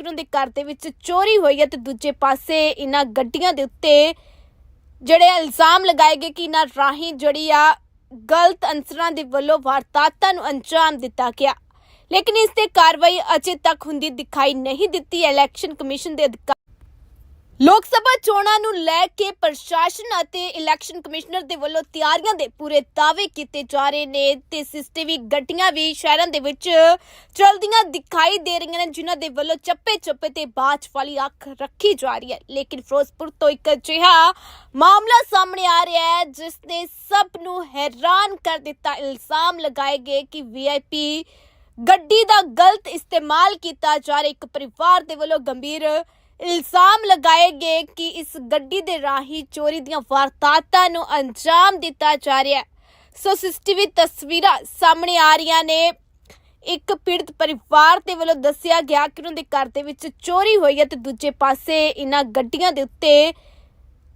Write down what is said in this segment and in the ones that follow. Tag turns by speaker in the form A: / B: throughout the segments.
A: ਉਹਨਾਂ ਦੇ ਘਰ ਦੇ ਵਿੱਚ ਚੋਰੀ ਹੋਈ ਹੈ ਤੇ ਦੂਜੇ ਪਾਸੇ ਇਹਨਾਂ ਗੱਡੀਆਂ ਦੇ ਉੱਤੇ ਜਿਹੜੇ ਇਲਜ਼ਾਮ ਲਗਾਏ ਗਏ ਕਿ ਇਹਨਾਂ ਰਾਹੀਂ ਜਿਹੜੀ ਆ ਗਲਤ ਅਨਸਰਾਂ ਦੇ ਵੱਲੋਂ ਵਾਰਦਾਤਾਂ ਨੂੰ ਅੰਜਾਮ ਦਿੱਤਾ ਗਿਆ। ਲੇਕਿਨ ਇਸ ਤੇ ਕਾਰਵਾਈ ਅਜੇ ਤੱਕ ਹੁੰਦੀ ਦਿਖਾਈ ਨਹੀਂ ਦਿੱਤੀ। ਇਲੈਕਸ਼ਨ ਕਮਿਸ਼ਨ ਦੇ ਅਧਿਕਾਰੀ ਲੋਕ ਸਭਾ ਚੋਣਾਂ ਨੂੰ ਲੈ ਕੇ ਪ੍ਰਸ਼ਾਸਨ ਅਤੇ ਇਲੈਕਸ਼ਨ ਕਮਿਸ਼ਨਰ ਦੇ ਵੱਲੋਂ ਤਿਆਰੀਆਂ ਦੇ ਪੂਰੇ ਦਾਅਵੇ ਕੀਤੇ ਜਾ ਰਹੇ ਨੇ ਤੇ ਸੀਸੀਟੀਵੀ ਗੱਡੀਆਂ ਵੀ ਸ਼ਹਿਰਾਂ ਦੇ ਵਿੱਚ ਚਲਦੀਆਂ ਦਿਖਾਈ ਦੇ ਰਹੀਆਂ ਨੇ, ਜਿਨ੍ਹਾਂ ਦੇ ਵੱਲੋਂ ਚੱਪੇ ਚੱਪੇ ਤੇ ਬਾਜ ਵਾਲੀ ਅੱਖ ਰੱਖੀ ਜਾ ਰਹੀ ਹੈ। ਲੇਕਿਨ ਫਿਰੋਜ਼ਪੁਰ ਤੋਂ ਇੱਕ ਅਜਿਹਾ ਮਾਮਲਾ ਸਾਹਮਣੇ ਆ ਰਿਹਾ ਹੈ, ਜਿਸ ਨੇ ਸਭ ਨੂੰ ਹੈਰਾਨ ਕਰ ਦਿੱਤਾ। ਇਲਜ਼ਾਮ ਲਗਾਏ ਗਏ ਕਿ ਵੀਆਈਪੀ ਗੱਡੀ ਦਾ ਗਲਤ ਇਸਤੇਮਾਲ ਕੀਤਾ ਜਾ ਰਿਹਾ ਇੱਕ ਪਰਿਵਾਰ ਦੇ ਵੱਲੋਂ ਗੰਭੀਰ ਇਲਜ਼ਾਮ ਲਗਾਏ ਗਏ ਕਿ ਇਸ ਗੱਡੀ ਦੇ ਰਾਹੀਂ ਚੋਰੀ ਦੀਆਂ ਵਾਰਦਾਤਾਂ ਨੂੰ ਅੰਜਾਮ ਦਿੱਤਾ ਜਾ ਰਿਹਾ ਹੈ। ਸੋ ਸੀਸੀਟੀਵੀ ਤਸਵੀਰਾਂ ਸਾਹਮਣੇ ਆ ਰਹੀਆਂ ਨੇ। ਇੱਕ ਪੀੜਤ ਪਰਿਵਾਰ ਦੇ ਵੱਲੋਂ ਦੱਸਿਆ ਗਿਆ ਕਿ ਉਹਨਾਂ ਦੇ ਘਰ ਦੇ ਵਿੱਚ ਚੋਰੀ ਹੋਈ ਹੈ ਤੇ ਦੂਜੇ ਪਾਸੇ ਇਹਨਾਂ ਗੱਡੀਆਂ ਦੇ ਉੱਤੇ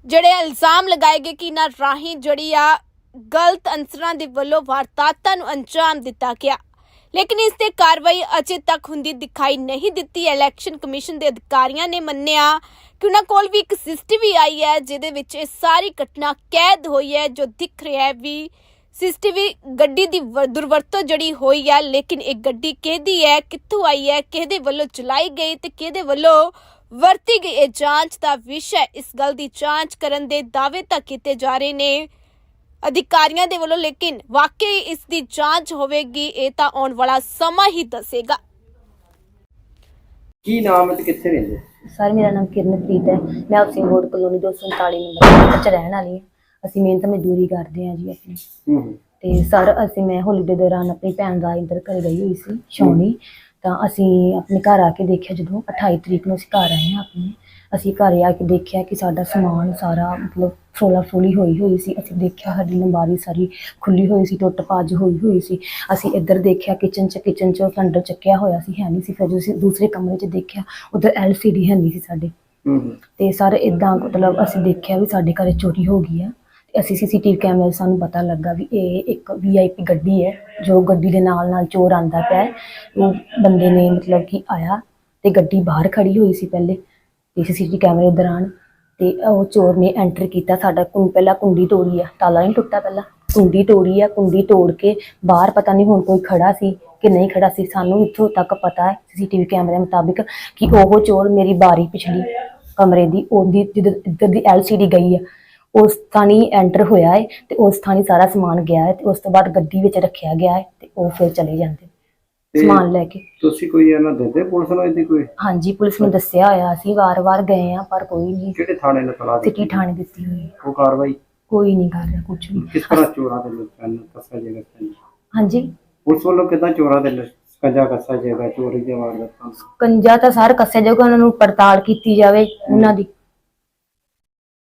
A: ਜਿਹੜੇ ਇਲਜ਼ਾਮ ਲਗਾਏ ਗਏ ਕਿ ਇਹਨਾਂ ਰਾਹੀਂ ਜਿਹੜੀ ਆ ਗਲਤ ਅਨਸਰਾਂ ਦੇ ਵੱਲੋਂ ਵਾਰਦਾਤਾਂ ਨੂੰ ਅੰਜਾਮ ਦਿੱਤਾ ਗਿਆ। ਲੇਕਿਨ ਇਸ ਤੇ ਕਾਰਵਾਈ ਅਜੇ ਤੱਕ ਹੁੰਦੀ ਦਿਖਾਈ ਨਹੀਂ ਦਿੱਤੀ। ਇਲੈਕਸ਼ਨ ਕਮਿਸ਼ਨ ਦੇ ਅਧਿਕਾਰੀਆਂ ਨੇ ਮੰਨਿਆ ਕਿ ਉਹਨਾਂ ਕੋਲ ਵੀ ਇੱਕ ਸੀਸੀਟੀਵੀ ਆਈ ਹੈ, ਜਿਹਦੇ ਵਿੱਚ ਇਹ ਸਾਰੀ ਘਟਨਾ ਕੈਦ ਹੋਈ ਹੈ, ਜੋ ਦਿਖ ਰਿਹਾ ਹੈ ਵੀ ਸੀਸੀਟੀਵੀ ਗੱਡੀ ਦੀ ਦੁਰਵਰਤੋਂ ਜਿਹੜੀ ਹੋਈ ਹੈ, ਲੇਕਿਨ ਇਹ ਗੱਡੀ ਕਿਹਦੀ ਹੈ, ਕਿੱਥੋਂ ਆਈ ਹੈ, ਕਿਹਦੇ ਵੱਲੋਂ ਚਲਾਈ ਗਈ ਤੇ ਕਿਹਦੇ ਵੱਲੋਂ ਵਰਤੀ ਗਈ, ਇਹ ਜਾਂਚ ਦਾ ਵਿਸ਼ਾ ਇਸ ਗੱਲ ਦੀ ਜਾਂਚ ਕਰਨ ਦੇ ਦਾਅਵੇ ਤਾਂ ਕੀਤੇ ਜਾ ਰਹੇ ਨੇ। ਅਧਿਕਾਰੀਆਂ ਦੇ ਵੱਲੋਂ ਲੇਕਿਨ ਵਾਕਈ ਇਸ ਦੀ ਜਾਂਚ ਹੋਵੇਗੀ ਇਹ ਤਾਂ ਆਉਣ ਵਾਲਾ ਸਮਾਂ ਹੀ ਦੱਸੇਗਾ।
B: ਕੀ ਨਾਮ ਹੈ ਤੇ ਕਿੱਥੇ ਰਹਿੰਦੇ?
C: ਸਰ ਮੇਰਾ ਨਾਮ ਕਿਰਨਪ੍ਰੀਤ ਹੈ। ਮੈਂ ਹਾਊਸਿੰਗ ਬੋਰਡ ਕਲੋਨੀ 239 ਨੰਬਰ ਵਿੱਚ ਰਹਿਣ ਵਾਲੀ ਹਾਂ। ਅਸੀਂ ਮਿਹਨਤ ਮਜ਼ਦੂਰੀ ਕਰਦੇ ਹਾਂ ਜੀ ਆਪਣੀ
B: ਹੂੰ ਹੂੰ।
C: ਤੇ ਸਰ ਅਸੀਂ ਮੈਂ ਹੋਲੀ ਦੇ ਦੌਰਾਨ ਆਪਣੀ ਭੈਣ ਦਾ ਇੰਦਰ ਘਰ ਗਈ ਹੋਈ ਸੀ ਸ਼ੌਣੀ ਤਾਂ ਅਸੀਂ ਆਪਣੇ ਘਰ ਆ ਕੇ ਦੇਖਿਆ ਜਦੋਂ 28 ਤਰੀਕ ਨੂੰ ਅਸੀਂ ਘਰ ਆਏ ਹਾਂ ਆਪਣੇ। ਅਸੀਂ ਘਰ ਆ ਕੇ ਦੇਖਿਆ ਕਿ ਸਾਡਾ ਸਮਾਨ ਸਾਰਾ ਮਤਲਬ ਫਰੋਲਾ ਫਰੋਲੀ ਹੋਈ ਹੋਈ ਸੀ। ਅਸੀਂ ਦੇਖਿਆ ਸਾਡੀ ਲੰਬਾਰੀ ਸਾਰੀ ਖੁੱਲੀ ਹੋਈ ਸੀ ਟੁੱਟ ਭੱਜ ਹੋਈ ਹੋਈ ਸੀ। ਅਸੀਂ ਇੱਧਰ ਦੇਖਿਆ ਕਿਚਨ ਚ ਕਿਚਨ ਚ ਸਿਲੰਡਰ ਚੱਕਿਆ ਹੋਇਆ ਸੀ ਹੈ ਨਹੀਂ ਸੀ। ਫਿਰ ਅਸੀਂ ਦੂਸਰੇ ਕਮਰੇ ਚ ਦੇਖਿਆ ਉਧਰ ਐਲਸੀਡੀ ਹੈ ਨਹੀਂ ਸੀ ਸਾਡੇ। ਤੇ ਸਰ ਇਦਾਂ ਮਤਲਬ ਅਸੀਂ ਦੇਖਿਆ ਵੀ ਸਾਡੇ ਘਰੇ ਚੋਰੀ ਹੋ ਗਈ ਆ। ਤੇ ਅਸੀਂ ਸੀਸੀਟੀਵੀ ਕੈਮਰੇ ਸਾਨੂੰ ਪਤਾ ਲੱਗਾ ਵੀ ਇਹ ਇੱਕ ਵੀਆਈਪੀ ਗੱਡੀ ਹੈ ਜੋ ਗੱਡੀ ਦੇ ਨਾਲ ਨਾਲ ਚੋਰ ਆਂਦਾ ਪਿਆ। ਉਹ ਬੰਦੇ ਨੇ ਮਤਲਬ ਕਿ ਆਇਆ ਤੇ ਗੱਡੀ ਬਾਹਰ ਖੜੀ ਹੋਈ ਸੀ ਪਹਿਲੇ। ਤੇ ਸੀਸੀਟੀਵੀ ਕੈਮਰੇ ਦੌਰਾਨ ਤੇ ਉਹ ਚੋਰ ਨੇ ਐਂਟਰ ਕੀਤਾ ਸਾਡਾ ਕੁੰ ਪਹਿਲਾਂ ਕੁੰਡੀ ਤੋੜੀ ਆ, ਤਾਲਾ ਨਹੀਂ ਟੁੱਟਾ ਪਹਿਲਾਂ। ਕੁੰਡੀ ਤੋੜੀ ਆ, ਕੁੰਡੀ ਤੋੜ ਕੇ ਬਾਹਰ ਪਤਾ ਨਹੀਂ ਹੁਣ ਕੋਈ ਖੜਾ ਸੀ ਕਿ ਨਹੀਂ ਖੜਾ ਸੀ, ਸਾਨੂੰ ਇੱਥੋਂ ਤੱਕ ਪਤਾ ਹੈ ਸੀਸੀਟੀਵੀ ਕੈਮਰੇ ਮੁਤਾਬਿਕ ਕਿ ਉਹ ਚੋਰ ਮੇਰੀ ਬਾਰੀ ਪਿਛਲੀ ਕਮਰੇ ਦੀ, ਉਹਦੀ ਜਿੱਧਰ ਇੱਧਰ ਦੀ ਐਲਸੀਡੀ ਗਈ ਆ। ਉਸ ਥਾਣੀ ਐਂਟਰ ਹੋਇਆ ਹੈ ਤੇ ਉਸ ਥਾਣੀ ਸਾਰਾ ਸਮਾਨ ਗਿਆ ਹੈ ਤੇ ਉਸ ਤੋਂ ਬਾਅਦ ਗੱਡੀ ਵਿੱਚ ਰੱਖਿਆ ਗਿਆ ਹੈ ਤੇ ਉਹ ਫਿਰ ਚਲੇ ਜਾਂਦੇ
B: ਤੇ
C: ਸਮਾਨ ਲੈ ਕੇ।
B: ਤੁਸੀਂ ਕੋਈ ਇਹਨਾਂ ਦਿੰਦੇ ਪੁਲਿਸ ਨੂੰ ਇਹਦੀ ਕੋਈ?
C: ਹਾਂਜੀ ਪੁਲਿਸ ਨੂੰ ਦੱਸਿਆ ਹੋਇਆ ਅਸੀਂ ਵਾਰ-ਵਾਰ ਗਏ ਆ ਪਰ ਕੋਈ ਨਹੀਂ।
B: ਕਿਹੜੇ ਥਾਣੇ ਨੇ ਤਲਾ ਦਿੱਤੀ?
C: ਸਿਟੀ ਥਾਣੇ ਦਿੱਤੀ ਹੋਈ ਹੈ।
B: ਉਹ ਕਾਰਵਾਈ?
C: ਕੋਈ ਨਹੀਂ ਕਰ ਰਿਹਾ ਕੁਝ ਵੀ
B: ਕਿਸ ਤਰ੍ਹਾਂ ਚੋਰਾਂ ਦੇ ਲੋਕਾਂ ਨੂੰ ਕੱਸਾ ਜਾਏਗਾ
C: ਹਾਂਜੀ।
B: ਪੁਲਿਸ ਵੱਲੋਂ ਕਿਦਾਂ ਚੋਰਾਂ ਦੇ ਸਕੰਜਾ ਕੱਸਾ ਜਾਏਗਾ ਚੋਰੀ ਦੇ ਵਾਰਦਾਤਾਂ? ਨੂੰ?
C: ਕੰਜਾ ਤਾਂ ਸਾਰ ਕੱਸਿਆ ਜਾਊਗਾ ਉਹਨਾਂ ਨੂੰ ਪੜਤਾਲ ਕੀਤੀ ਜਾਵੇ ਉਹਨਾਂ ਦੀ।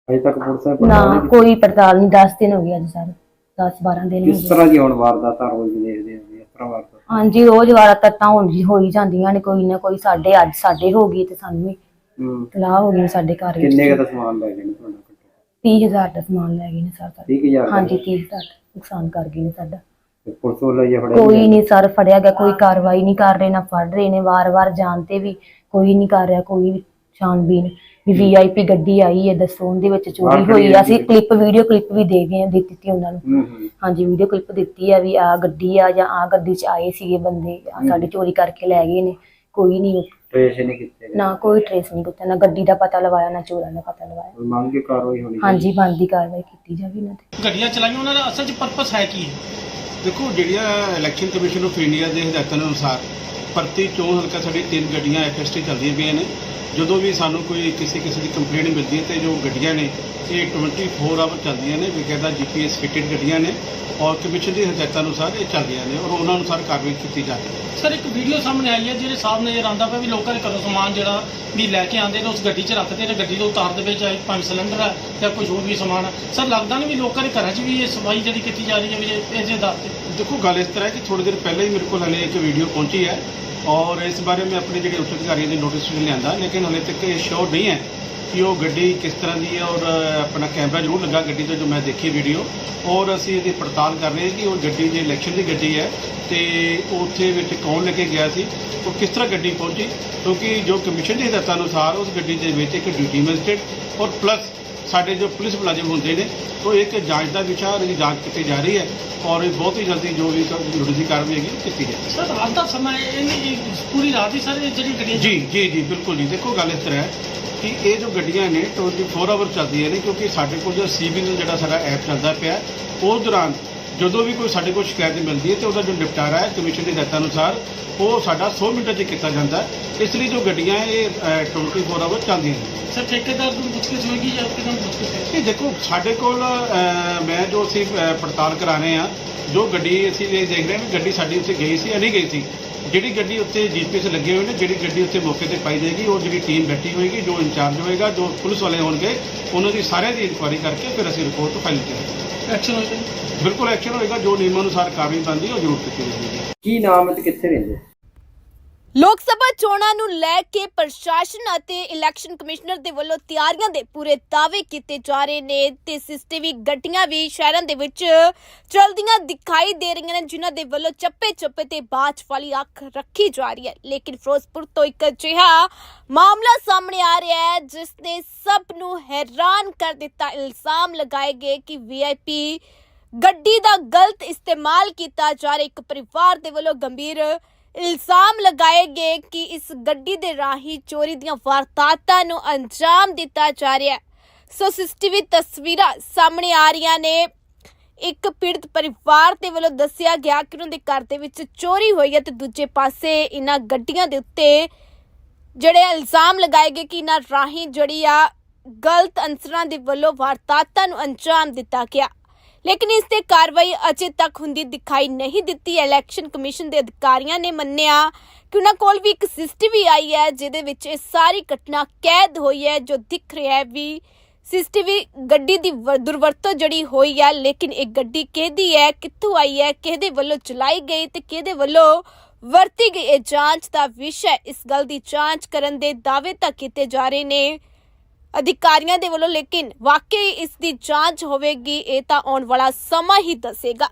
B: ਅਜੇ ਤੱਕ ਪੁਲਿਸ ਨੇ
C: ਨਾ
B: ਨਹੀਂ
C: ਕੋਈ ਪੜਤਾਲ ਨਹੀਂ 10 ਦਿਨ ਹੋ ਗਏ ਅੱਜ ਸਰ। 10 12 ਦਿਨ ਹੋ
B: ਕਿਸ
C: ਗਏ।
B: ਤਰ੍ਹਾਂ ਦੀ ਹੁਣ ਵਾਰਦਾਤਾਂ ਰੋਜ਼ ਦੇਖਦੇ ਆ ਇਸ ਤਰ੍ਹਾਂ ਵਾਰਦਾਤ?
C: ਹਾਂਜੀ ਰੋਜ਼ ਵਾਰਦਾਤਾਂ ਹੋਣ ਜੀ ਹੋਈ ਜਾਂਦੀਆਂ ਨੇ ਕੋਈ ਨਾ ਕੋਈ ਸਾਡੇ ਅੱਜ ਸਾਡੇ ਹੋ ਗਈ ਤੇ ਸਾਨੂੰ ਵੀ
B: ਹੂੰ।
C: ਤਲਾਹ ਹੋ ਗਈ ਸਾਡੇ ਘਰ ਵਿੱਚ।
B: ਕਿੰਨੇ ਕੁ ਦਾ ਸਮਾਨ ਲੈ ਗਏ ਨੇ ਤੁਹਾਡਾ
C: 30000 ਦਾ ਸਮਾਨ ਲੈ ਗਏ ਨੇ ਸਰ ਸਾਡਾ।
B: 30000 ਦਾ?
C: ਹਾਂਜੀ 30000 ਦਾ ਨੁਕਸਾਨ ਕਰ ਗਏ ਨੇ ਸਾਡਾ।
B: ਤੇ ਪੁਲਿਸ ਵੱਲੋਂ ਇਹ ਫੜਿਆ
C: ਕੋਈ ਨਹੀਂ ਸਰ ਫੜਿਆ ਗਿਆ ਕੋਈ ਕਾਰਵਾਈ ਨਹੀਂ ਕਰ ਰਹੇ ਨਾ ਫੜ ਰਹੇ ਨੇ ਵਾਰ-ਵਾਰ ਜਾਣਤੇ ਵੀ ਕੋਈ ਨਹੀਂ ਕਰ ਰਿਹਾ ਕੋਈ ਛਾਣਬੀਨ ਵੀ ਵੀਆਈਪੀ ਗੱਡੀ ਆਈ ਹੈ ਦੱਸੋ ਉਹਦੇ ਵਿੱਚ ਚੋਰੀ ਹੋਈ ਆ। ਅਸੀਂ। ਕਲਿੱਪ ਵੀਡੀਓ ਕਲਿੱਪ ਵੀ ਦੇ ਗਏ ਆ ਦੇ ਦਿੱਤੀ ਉਹਨਾਂ ਨੂੰ। ਹਾਂਜੀ ਵੀਡੀਓ ਕਲਿੱਪ ਦਿੱਤੀ ਆ ਵੀ ਆ ਗੱਡੀ ਆ ਜਾਂ ਆ ਗੱਡੀ 'ਚ ਆਏ ਸੀਗੇ ਬੰਦੇ ਆਹ ਸਾਡੀ ਚੋਰੀ ਕਰਕੇ ਲੈ ਗਏ ਨੇ। ਕੋਈ ਨਹੀਂ
B: ਟ੍ਰੇਸ ਨਹੀਂ ਕੀਤੇ।
C: ਨਾ ਕੋਈ ਟ੍ਰੇਸ ਨਹੀਂ ਕੀਤਾ ਨਾ ਗੱਡੀ ਦਾ ਪਤਾ ਲਵਾਇਆ ਨਾ ਚੋਰਾਂ ਦਾ ਪਤਾ ਲਵਾਇਆ।
B: ਮੰਗ ਕੇ ਕਾਰਵਾਈ ਹੋਣੀ
C: ਹਾਂਜੀ ਬਣਦੀ ਕਾਰਵਾਈ ਕੀਤੀ ਜਾਵੇ ਇਹਨਾਂ ਤੇ।
D: ਗੱਡੀਆਂ ਚਲਾਈਆਂ ਉਹਨਾਂ ਦਾ ਅਸਲ 'ਚ ਪਰਪਸ ਹੈ ਕੀ? ਹੈ
E: ਦੇਖੋ ਜਿਹੜੀਆਂ ਇਲੈਕਸ਼ਨ ਕਮਿਸ਼ਨ ਆਫ ਇੰਡੀਆ ਦੇ ਹਦਾਇਤਾਂ ਅਨੁਸਾਰ ਪ੍ਰਤੀ ਚੋਣ ਹਲਕਾ ਸਾਡੀ ਤਿੰਨ ਗੱਡੀਆਂ ਐਫਐਸਟੀ ਚੱਲਦੀਆਂ ਪਈਆਂ ਨੇ। ਜਦੋਂ ਵੀ ਸਾਨੂੰ ਕੋਈ ਕਿਸੇ ਕਿਸੇ ਦੀ ਕੰਪਲੇਂਟ ਮਿਲਦੀ ਹੈ ਤੇ ਜੋ ਗੱਡੀਆਂ ਨੇ ਇਹ 24 ਆਵਰ ਚੱਲਦੀਆਂ ਨੇ ਬਕਾਇਦਾ ਜੀਪੀਐਸ ਫਿਟਡ ਗੱਡੀਆਂ ਨੇ ਔਰ ਕਮਿਸ਼ਨ ਦੀ ਹਦਾਇਤਾਂ ਅਨੁਸਾਰ ਇਹ ਚੱਲਦੀਆਂ ਨੇ ਔਰ ਉਹਨਾਂ ਅਨੁਸਾਰ ਕਾਰਵਾਈ ਕੀਤੀ ਜਾਂਦੀ ਹੈ।
D: ਸਰ ਇੱਕ ਵੀਡੀਓ ਸਾਹਮਣੇ ਆਈ ਹੈ ਜਿਹੜੇ ਸਾਹਮਣੇ ਨਜ਼ਰ ਆਉਂਦਾ ਪਿਆ ਵੀ ਲੋਕਾਂ ਦੇ ਘਰੋਂ ਸਮਾਨ ਜਿਹੜਾ ਵੀ ਲੈ ਕੇ ਆਉਂਦੇ ਨੇ ਉਸ ਗੱਡੀ 'ਚ ਰੱਖਦੇ ਨੇ ਗੱਡੀ ਤੋਂ ਉਤਾਰਦੇ ਵਿੱਚ ਚਾਹੇ ਪੰਜ ਸਿਲੰਡਰ ਹੈ ਜਾਂ ਕੁਝ ਹੋਰ ਵੀ ਸਮਾਨ ਹੈ ਸਰ ਲੱਗਦਾ ਨਹੀਂ ਵੀ ਲੋਕਾਂ ਦੇ ਘਰਾਂ 'ਚ ਵੀ ਇਹ ਸਫ਼ਾਈ ਜਿਹੜੀ ਕੀਤੀ ਜਾ ਰਹੀ ਹੈ ਵੀ ਇਹ- ਇਹਦੇ ਆਧਾਰ ਤੇ?
E: ਦੇਖੋ ਗੱਲ ਇਸ ਤਰ੍ਹਾਂ ਹੈ ਕਿ ਥੋੜੀ ਦੇਰ ਪਹਿਲਾਂ ਹੀ ਮੇਰੇ ਕੋਲ ਹਲੇ ਇੱਕ ਵੀਡੀਓ ਪਹੁੰਚੀ ਹੈ। ਔਰ ਇਸ ਬਾਰੇ ਮੈਂ ਆਪਣੇ ਜਿਹੜੇ ਉੱਚ ਅਧਿਕਾਰੀਆਂ ਦੇ ਨੋਟਿਸ ਵਿੱਚ ਲਿਆਂਦਾ, ਲੇਕਿਨ ਹਲੇ ਤੱਕ ਇਹ ਸ਼ੋਰ ਨਹੀਂ ਹੈ ਕਿ ਉਹ ਗੱਡੀ ਕਿਸ ਤਰ੍ਹਾਂ ਦੀ ਹੈ ਔਰ ਆਪਣਾ ਕੈਮਰਾ ਜ਼ਰੂਰ ਲੱਗਾ ਗੱਡੀ ਤੋਂ ਜੋ ਮੈਂ ਦੇਖੀ ਵੀਡੀਓ ਔਰ ਅਸੀਂ ਇਹਦੀ ਪੜਤਾਲ ਕਰ ਰਹੇ ਹਾਂ ਕਿ ਉਹ ਗੱਡੀ ਜੇ ਇਲੈਕਸ਼ਨ ਦੀ ਗੱਡੀ ਹੈ ਤੇ ਉੱਥੇ ਵਿੱਚ ਕੌਣ ਲੈ ਕੇ ਗਿਆ ਸੀ, ਉਹ ਕਿਸ ਤਰ੍ਹਾਂ ਗੱਡੀ ਪਹੁੰਚੀ, ਕਿਉਂਕਿ ਜੋ ਕਮਿਸ਼ਨ ਦੇ ਹਦਾਇਤਾਂ ਅਨੁਸਾਰ ਉਸ ਗੱਡੀ ਦੇ ਵਿੱਚ ਇੱਕ ਡਿਊਟੀ ਮੈਜਿਸਟ੍ਰੇਟ ਔਰ ਪਲੱਸ ਸਾਡੇ ਜੋ ਪੁਲਿਸ ਮੁਲਾਜ਼ਮ ਹੁੰਦੇ ਨੇ ਉਹ ਇੱਕ ਜਾਂਚ ਦਾ ਵਿਸ਼ਾ ਉਹਦੀ ਜਾਂਚ ਕੀਤੀ ਜਾ ਰਹੀ ਹੈ ਔਰ ਇਹ ਬਹੁਤ ਹੀ ਜਲਦੀ ਜੋ ਵੀ ਜੁਡੀਸ਼ੀ ਕਾਰਵਾਈ ਹੈਗੀ ਉਹ ਕੀਤੀ ਜਾਏਗੀ
D: ਸਰ ਰਾਤ ਦਾ ਸਮਾਂ ਇਹ ਇਹ ਪੂਰੀ ਰਾਤ ਹੀ ਸਰ ਇਹ ਜਿਹੜੀ ਗੱਡੀਆਂ
E: ਜੀ ਜੀ ਜੀ ਬਿਲਕੁਲ ਜੀ। ਦੇਖੋ ਗੱਲ ਇਸ ਤਰ੍ਹਾਂ ਹੈ ਕਿ ਇਹ ਜੋ ਗੱਡੀਆਂ ਨੇ 24 ਆਵਰ ਚੱਲਦੀਆਂ ਨੇ ਕਿਉਂਕਿ ਸਾਡੇ ਕੋਲ ਜੋ ਸੀਵਿਲ ਜਿਹੜਾ ਸਾਡਾ ਐਪ ਚੱਲਦਾ ਪਿਆ ਹੈ, ਉਸ ਦੌਰਾਨ ਜਦੋਂ ਵੀ ਕੋਈ ਸਾਡੇ ਕੋਲ ਸ਼ਿਕਾਇਤ ਮਿਲਦੀ ਹੈ ਤੇ ਉਹਦਾ ਜੋ ਨਿਪਟਾਰਾ ਹੈ ਕਮਿਸ਼ਨ ਦੇ ਹਦਾਇਤਾਂ ਅਨੁਸਾਰ ਉਹ ਸਾਡਾ 100 ਮਿੰਟਾਂ 'ਚ ਕੀਤਾ ਜਾਂਦਾ ਹੈ। ਇਸ ਲਈ ਜੋ ਗੱਡੀਆਂ ਹੈ, ਇਹ ਅ, 24 ਆਵਰ ਚੱਲਦੀਆਂ ਨੇ।
D: ਸਰ ਠੇਕੇਦਾਰ ਨੂੰ ਪੁੱਛਗਿੱਛ ਹੋਏਗੀ ਜਾਂ ਪੁੱਛਗਿੱਛ
E: ਇਹ ਦੇਖੋ ਸਾਡੇ ਕੋਲ ਅ, ਮੈਂ ਜੋ ਅਸੀਂ ਅ, ਪੜਤਾਲ ਕਰਾ ਰਹੇ ਹਾਂ ਜੋ ਗੱਡੀ ਅਸੀਂ ਇਹ ਦੇਖ ਰਹੇ ਹਾਂ ਵੀ ਗੱਡੀ ਸਾਡੀ ਉੱਥੇ ਗਈ ਸੀ ਜਾਂ ਨਹੀਂ ਗਈ ਸੀ ਜਿਹੜੀ ਗੱਡੀ ਉੱਤੇ ਜੀਪੀਐਸ ਲੱਗੇ ਹੋਏ ਨੇ ਜਿਹੜੀ ਗੱਡੀ ਉੱਤੇ ਮੌਕੇ ਤੇ ਪਾਈ ਜਾਏਗੀ ਉਹ ਜਿਹੜੀ ਟੀਮ ਬੈਠੀ ਹੋਏਗੀ ਜੋ ਇੰਚਾਰਜ ਹੋਏਗਾ ਜੋ ਪੁਲਿਸ ਵਾਲੇ ਹੋਣਗੇ ਉਹਨਾਂ ਦੀ ਸਾਰਿਆਂ ਦੀ ਇਨਕੁਆਇਰੀ ਕਰਕੇ ਫਿਰ ਅਸੀਂ ਰਿਪੋਰਟ ਫਾਈਲ ਕਰਾਂਗੇ।
D: ਐਕਸ਼ਨ ਹੋਏਗਾ।
E: ਬਿਲਕੁਲ ਐਕਸ਼ਨ ਹੋਏਗਾ, ਜੋ ਨਿਯਮਾਂ ਅਨੁਸਾਰ ਕਾਰਵਾਈ ਬਣਦੀ ਉਹ ਜ਼ਰੂਰ ਕੀਤੀ ਜਾਏਗੀ
B: ਕੀ ਨਾਮ ਹੈ ਤੇ ਕਿੱਥੇ ਰਹਿੰਦੇ?
A: ਲੋਕ ਸਭਾ ਚੋਣਾਂ ਨੂੰ ਲੈ ਕੇ ਪ੍ਰਸ਼ਾਸਨ ਅਤੇ ਇਲੈਕਸ਼ਨ ਕਮਿਸ਼ਨਰ ਦੇ ਵੱਲੋਂ ਤਿਆਰੀਆਂ ਦੇ ਪੂਰੇ ਦਾਅਵੇ ਕੀਤੇ ਜਾ ਰਹੇ ਨੇ ਤੇ ਸੀਸੀਟੀਵੀ ਗੱਡੀਆਂ ਵੀ ਸ਼ਹਿਰਾਂ ਦੇ ਵਿੱਚ ਚਲਦੀਆਂ ਦਿਖਾਈ ਦੇ ਰਹੀਆਂ ਨੇ, ਜਿਨ੍ਹਾਂ ਦੇ ਵੱਲੋਂ ਚੱਪੇ ਚੱਪੇ ਤੇ ਬਾਜ ਵਾਲੀ ਅੱਖ ਰੱਖੀ ਜਾ ਰਹੀ ਹੈ। ਲੇਕਿਨ ਫਿਰੋਜ਼ਪੁਰ ਤੋਂ ਇੱਕ ਅਜਿਹਾ ਮਾਮਲਾ ਸਾਹਮਣੇ ਆ ਰਿਹਾ ਹੈ ਜਿਸ ਨੇ ਸਭ ਨੂੰ ਹੈਰਾਨ ਕਰ ਦਿੱਤਾ। ਇਲਜ਼ਾਮ ਲਗਾਏ ਗਏ ਕਿ ਵੀਆਈਪੀ ਗੱਡੀ ਦਾ ਗਲਤ ਇਸਤੇਮਾਲ ਕੀਤਾ ਜਾ ਰਿਹਾ ਇੱਕ ਪਰਿਵਾਰ ਦੇ ਵੱਲੋਂ ਗੰਭੀਰ ਇਲਜ਼ਾਮ ਲਗਾਏ ਗਏ ਕਿ ਇਸ ਗੱਡੀ ਦੇ ਰਾਹੀਂ ਚੋਰੀ ਦੀਆਂ ਵਾਰਦਾਤਾਂ ਨੂੰ ਅੰਜਾਮ ਦਿੱਤਾ ਜਾ ਰਿਹਾ ਹੈ। ਸੋ ਸੀਸੀਟੀਵੀ ਤਸਵੀਰਾਂ ਸਾਹਮਣੇ ਆ ਰਹੀਆਂ ਨੇ। ਇੱਕ ਪੀੜਤ ਪਰਿਵਾਰ ਦੇ ਵੱਲੋਂ ਦੱਸਿਆ ਗਿਆ ਕਿ ਉਹਨਾਂ ਦੇ ਘਰ ਦੇ ਵਿੱਚ ਚੋਰੀ ਹੋਈ ਹੈ ਤੇ ਦੂਜੇ ਪਾਸੇ ਇਹਨਾਂ ਗੱਡੀਆਂ ਦੇ ਉੱਤੇ ਜਿਹੜੇ ਇਲਜ਼ਾਮ ਲਗਾਏ ਗਏ ਕਿ ਇਹਨਾਂ ਰਾਹੀਂ ਜਿਹੜੀ ਆ ਗਲਤ ਅਨਸਰਾਂ ਦੇ ਵੱਲੋਂ ਵਾਰਦਾਤਾਂ ਨੂੰ ਅੰਜਾਮ ਦਿੱਤਾ ਗਿਆ। ਲੇਕਿਨ ਇਸ ਤੇ ਕਾਰਵਾਈ ਅਜੇ ਤੱਕ ਹੁੰਦੀ ਦਿਖਾਈ ਨਹੀਂ ਦਿੱਤੀ। ਇਲੈਕਸ਼ਨ ਕਮਿਸ਼ਨ ਦੇ ਅਧਿਕਾਰੀਆਂ ਨੇ ਮੰਨਿਆ ਕਿ ਉਹਨਾਂ ਕੋਲ ਵੀ ਇੱਕ ਸੀਸੀਟੀਵੀ ਆਈ ਹੈ, ਜਿਹਦੇ ਵਿੱਚ ਇਹ ਸਾਰੀ ਘਟਨਾ ਕੈਦ ਹੋਈ ਹੈ, ਜੋ ਦਿਖ ਰਿਹਾ ਹੈ ਵੀ ਸੀਸੀਟੀਵੀ ਗੱਡੀ ਦੀ ਵ- ਦੁਰਵਰਤੋਂ ਜਿਹੜੀ ਹੋਈ ਹੈ, ਲੇਕਿਨ ਇਹ ਗੱਡੀ ਕਿਹਦੀ ਹੈ, ਕਿੱਥੋਂ ਆਈ ਹੈ, ਕਿਹਦੇ ਵੱਲੋਂ ਚਲਾਈ ਗਈ ਤੇ ਕਿਹਦੇ ਵੱਲੋਂ ਵਰਤੀ ਗਈ, ਇਹ ਜਾਂਚ ਦਾ ਵਿਸ਼ਾ ਇਸ ਗੱਲ ਦੀ ਜਾਂਚ ਕਰਨ ਦੇ ਦਾਅਵੇ ਤਾਂ ਕੀਤੇ ਜਾ ਰਹੇ ਨੇ ਅਧਿਕਾਰੀਆਂ ਦੇ ਵੱਲੋਂ ਲੇਕਿਨ ਵਾਕਈ ਇਸ ਦੀ ਜਾਂਚ ਹੋਵੇਗੀ ਇਹ ਤਾਂ ਆਉਣ ਵਾਲਾ ਸਮਾਂ ਹੀ ਦੱਸੇਗਾ।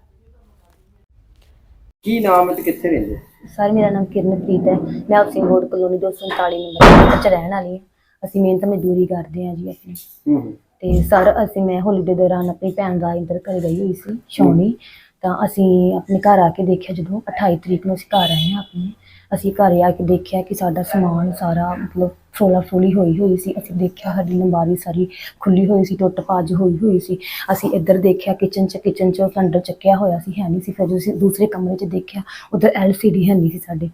B: ਕੀ ਨਾਮ ਹੈ ਤੇ ਕਿੱਥੇ ਰਹਿੰਦੇ?
C: ਸਰ ਮੇਰਾ ਨਾਮ ਕਿਰਨਪ੍ਰੀਤ ਹੈ। ਮੈਂ ਹਾਊਸਿੰਗ ਬੋਰਡ ਕਲੋਨੀ 239 ਨੰਬਰ ਵਿੱਚ ਰਹਿਣ ਵਾਲੀ ਹਾਂ। ਅਸੀਂ ਮਿਹਨਤ ਮਜ਼ਦੂਰੀ ਕਰਦੇ ਹਾਂ ਜੀ ਆਪਣੀ।
B: ਹੂੰ। ਹੂੰ
C: ਤੇ ਸਰ ਅਸੀਂ ਮੈਂ ਹੋਲੀਡੇ ਦੌਰਾਨ ਆਪਣੀ ਭੈਣ ਦਾ ਇੰਦਰ ਘਰ ਗਈ ਹੋਈ ਸੀ ਸ਼ੌਣੀ ਤਾਂ ਅਸੀਂ ਆਪਣੇ ਘਰ ਆ ਕੇ ਦੇਖਿਆ ਜਦੋਂ 28 ਤਰੀਕ ਨੂੰ ਅਸੀਂ ਘਰ ਆਏ ਹਾਂ ਆਪਣੇ ਅਸੀਂ ਘਰ ਆ ਕੇ ਦੇਖਿਆ ਕਿ ਸਾਡਾ ਸਮਾਨ ਸਾਰਾ ਮਤਲਬ ਫਰੋਲਾ ਫਰੋਲੀ ਹੋਈ ਹੋਈ ਸੀ। ਅਸੀਂ ਦੇਖਿਆ ਸਾਡੀ ਲੰਬਾਰੀ ਸਾਰੀ ਖੁੱਲੀ ਹੋਈ ਸੀ ਟੁੱਟ ਭੱਜ ਹੋਈ ਹੋਈ ਸੀ। ਅਸੀਂ ਇੱਧਰ ਦੇਖਿਆ ਕਿਚਨ ਚ ਕਿਚਨ ਚ ਸਿਲੰਡਰ ਚੱਕਿਆ ਹੋਇਆ ਸੀ ਹੈ ਨਹੀਂ ਸੀ। ਫਿਰ ਜਦੋਂ ਅਸੀਂ ਦੂਸਰੇ ਕਮਰੇ ਚ ਦੇਖਿਆ ਉਧਰ ਐਲਸੀਡੀ ਹੈ ਨਹੀਂ ਸੀ ਸਾਡੇ।